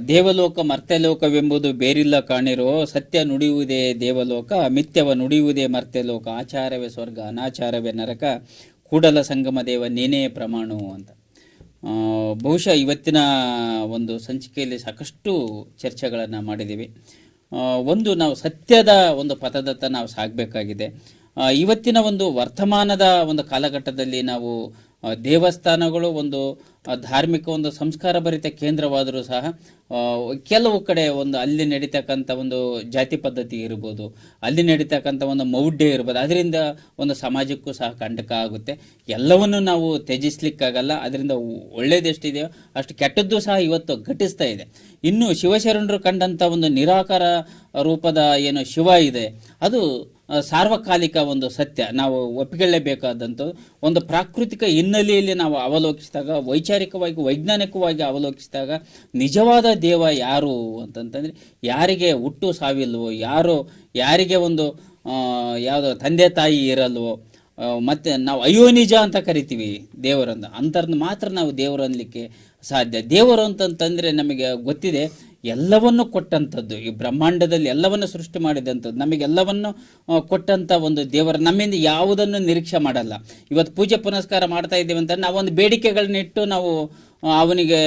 ದೇವಲೋಕ ಮರ್ತ್ಯಲೋಕವೆಂಬುದು ಬೇರಿಲ್ಲ ಕಾಣಿರೋ, ಸತ್ಯ ನುಡಿಯುವುದೇ ದೇವಲೋಕ, ಮಿಥ್ಯವ ನುಡಿಯುವುದೇ ಮರ್ತ್ಯಲೋಕ ಆಚಾರವೇ ಸ್ವರ್ಗ, ಅನಾಚಾರವೇ ನರಕ, ಕೂಡಲ ಸಂಗಮ ದೇವ ನೀನೇ ಪ್ರಮಾಣು ಅಂತ. ಬಹುಶಃ ಇವತ್ತಿನ ಒಂದು ಸಂಚಿಕೆಯಲ್ಲಿ ಸಾಕಷ್ಟು ಚರ್ಚೆಗಳನ್ನು ಮಾಡಿದ್ದೀವಿ. ಒಂದು ನಾವು ಸತ್ಯದ ಒಂದು ಪಥದತ್ತ ನಾವು ಸಾಗಬೇಕಾಗಿದೆ. ಇವತ್ತಿನ ಒಂದು ವರ್ತಮಾನದ ಒಂದು ಕಾಲಘಟ್ಟದಲ್ಲಿ ನಾವು ದೇವಸ್ಥಾನಗಳು ಒಂದು ಧಾರ್ಮಿಕ ಒಂದು ಸಂಸ್ಕಾರ ಭರಿತ ಕೇಂದ್ರವಾದರೂ ಸಹ ಕೆಲವು ಕಡೆ ಒಂದು ಅಲ್ಲಿ ನಡೀತಕ್ಕಂಥ ಒಂದು ಜಾತಿ ಪದ್ಧತಿ ಇರ್ಬೋದು, ಅಲ್ಲಿ ನಡೀತಕ್ಕಂಥ ಒಂದು ಮೌಢ್ಯ ಇರ್ಬೋದು, ಅದರಿಂದ ಒಂದು ಸಮಾಜಕ್ಕೂ ಸಹ ಕಂಟಕ ಆಗುತ್ತೆ. ಎಲ್ಲವನ್ನು ನಾವು ತ್ಯಜಿಸ್ಲಿಕ್ಕಾಗಲ್ಲ, ಅದರಿಂದ ಒಳ್ಳೆಯದೆಷ್ಟಿದೆಯೋ ಅಷ್ಟು ಕೆಟ್ಟದ್ದು ಸಹ ಇವತ್ತು ಘಟಿಸ್ತಾ ಇದೆ. ಇನ್ನು ಶಿವಶರಣರು ಕಂಡಂಥ ಒಂದು ನಿರಾಕಾರ ರೂಪದ ಏನು ಶಿವ ಇದೆ, ಅದು ಸಾರ್ವಕಾಲಿಕ ಒಂದು ಸತ್ಯ, ನಾವು ಒಪ್ಪಿಕೊಳ್ಳಬೇಕಾದಂಥ ಒಂದು ಪ್ರಾಕೃತಿಕ ಹಿನ್ನೆಲೆಯಲ್ಲಿ ನಾವು ಅವಲೋಕಿಸಿದಾಗ, ವೈಚಾರಿಕವಾಗಿ, ವೈಜ್ಞಾನಿಕವಾಗಿ ಅವಲೋಕಿಸಿದಾಗ, ನಿಜವಾದ ದೇವ ಯಾರು ಅಂತಂತಂದರೆ, ಯಾರಿಗೆ ಹುಟ್ಟು ಸಾವಿಲ್ವೋ, ಯಾರು, ಯಾರಿಗೆ ಒಂದು ಯಾವುದೋ ತಂದೆ ತಾಯಿ ಇರಲ್ವೋ ಮತ್ತು ನಾವು ಅಯೋನಿಜ ಅಂತ ಕರಿತೀವಿ ದೇವರನ್ನು. ಅಂಥದ್ದು ಮಾತ್ರ ನಾವು ದೇವರು ಸಾಧ್ಯ. ದೇವರು ಅಂತಂತಂದರೆ ನಮಗೆ ಗೊತ್ತಿದೆ ಎಲ್ಲವನ್ನು ಕೊಟ್ಟಂಥದ್ದು, ಈ ಬ್ರಹ್ಮಾಂಡದಲ್ಲಿ ಎಲ್ಲವನ್ನು ಸೃಷ್ಟಿ ಮಾಡಿದಂಥದ್ದು, ನಮಗೆಲ್ಲವನ್ನು ಕೊಟ್ಟಂಥ ಒಂದು ದೇವರ ನಮ್ಮಿಂದ ಯಾವುದನ್ನು ನಿರೀಕ್ಷೆ ಮಾಡಲ್ಲ. ಇವತ್ತು ಪೂಜೆ ಪುನಸ್ಕಾರ ಮಾಡ್ತಾ ಇದ್ದೀವಿ ಅಂತ ನಾವೊಂದು ಬೇಡಿಕೆಗಳನ್ನಿಟ್ಟು ನಾವು ಅವನಿಗೆ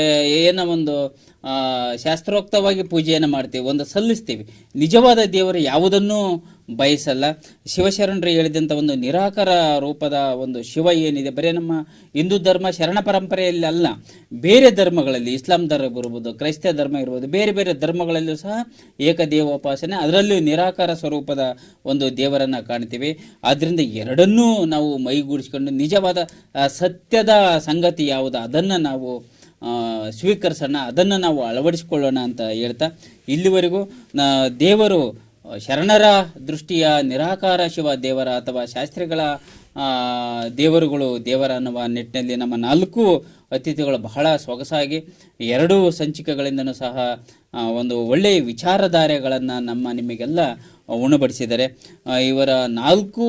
ಏನೋ ಒಂದು ಶಾಸ್ತ್ರೋಕ್ತವಾಗಿ ಪೂಜೆಯನ್ನು ಮಾಡ್ತೀವಿ, ಒಂದು ಸಲ್ಲಿಸ್ತೀವಿ. ನಿಜವಾದ ದೇವರು ಯಾವುದನ್ನೂ ಬಯಸಲ್ಲ. ಶಿವಶರಣರು ಹೇಳಿದಂಥ ಒಂದು ನಿರಾಕಾರ ರೂಪದ ಒಂದು ಶಿವ ಏನಿದೆ, ಬರೀ ನಮ್ಮ ಹಿಂದೂ ಧರ್ಮ ಶರಣ ಪರಂಪರೆಯಲ್ಲಿ ಅಲ್ಲ, ಬೇರೆ ಧರ್ಮಗಳಲ್ಲಿ, ಇಸ್ಲಾಂ ಧರ್ಮ ಇರ್ಬೋದು ಕ್ರೈಸ್ತ ಧರ್ಮ ಇರ್ಬೋದು, ಬೇರೆ ಬೇರೆ ಧರ್ಮಗಳಲ್ಲೂ ಸಹ ಏಕದೇವೋಪಾಸನೆ, ಅದರಲ್ಲೂ ನಿರಾಕಾರ ಸ್ವರೂಪದ ಒಂದು ದೇವರನ್ನು ಕಾಣ್ತೀವಿ. ಆದ್ದರಿಂದ ಎರಡನ್ನೂ ನಾವು ಮೈಗೂಡಿಸ್ಕೊಂಡು ನಿಜವಾದ ಸತ್ಯದ ಸಂಗತಿ ಯಾವುದು, ಅದನ್ನು ನಾವು ಸ್ವೀಕರಿಸೋಣ, ಅದನ್ನು ನಾವು ಅಳವಡಿಸಿಕೊಳ್ಳೋಣ ಅಂತ ಹೇಳ್ತಾ, ಇಲ್ಲಿವರೆಗೂ ದೇವರು ಶರಣರ ದೃಷ್ಟಿಯ ನಿರಾಕಾರ ಶಿವ ದೇವರ ಅಥವಾ ಶಾಸ್ತ್ರಿಗಳ ದೇವರುಗಳು ದೇವರ ಅನ್ನುವ ನಿಟ್ಟಿನಲ್ಲಿ ನಮ್ಮ ನಾಲ್ಕು ಅತಿಥಿಗಳು ಬಹಳ ಸೊಗಸಾಗಿ ಎರಡು ಸಂಚಿಕೆಗಳಿಂದನೂ ಸಹ ಒಂದು ಒಳ್ಳೆಯ ವಿಚಾರಧಾರೆಗಳನ್ನು ನಮ್ಮ ನಿಮಗೆಲ್ಲ ಉಣಬಡಿಸಿದ್ದಾರೆ. ಇವರ ನಾಲ್ಕು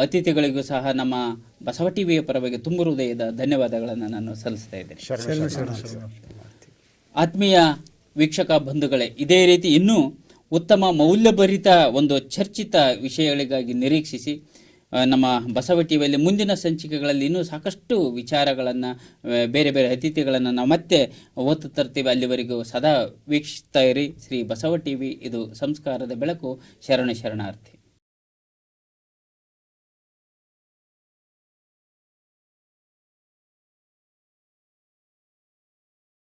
ಅತಿಥಿಗಳಿಗೂ ಸಹ ನಮ್ಮ ಬಸವ ಟಿವಿಯ ಪರವಾಗಿ ತುಂಬ ಹೃದಯದ ಧನ್ಯವಾದಗಳನ್ನು ನಾನು ಸಲ್ಲಿಸ್ತಾ ಇದ್ದೇನೆ. ಆತ್ಮೀಯ ವೀಕ್ಷಕ ಬಂಧುಗಳೇ ಇದೇ ರೀತಿ ಇನ್ನೂ ಉತ್ತಮ ಮೌಲ್ಯಭರಿತ ಒಂದು ಚರ್ಚಿತ ವಿಷಯಗಳಿಗಾಗಿ ನಿರೀಕ್ಷಿಸಿ ನಮ್ಮ ಬಸವ ಟಿವಿಯಲ್ಲಿ ಮುಂದಿನ ಸಂಚಿಕೆಗಳಲ್ಲಿ ಇನ್ನೂ ಸಾಕಷ್ಟು ವಿಚಾರಗಳನ್ನು ಬೇರೆ ಬೇರೆ ಅತಿಥಿಗಳನ್ನು ನಾವು ಮತ್ತೆ ಓದ್ತಾ ತರ್ತೀವಿ. ಅಲ್ಲಿವರೆಗೂ ಸದಾ ವೀಕ್ಷಿಸ್ತಾ ಇರಿ. ಶ್ರೀ ಬಸವ ಟಿವಿ, ಇದು ಸಂಸ್ಕಾರದ ಬೆಳಕು. ಶರಣ ಶರಣಾರ್ಥಿ.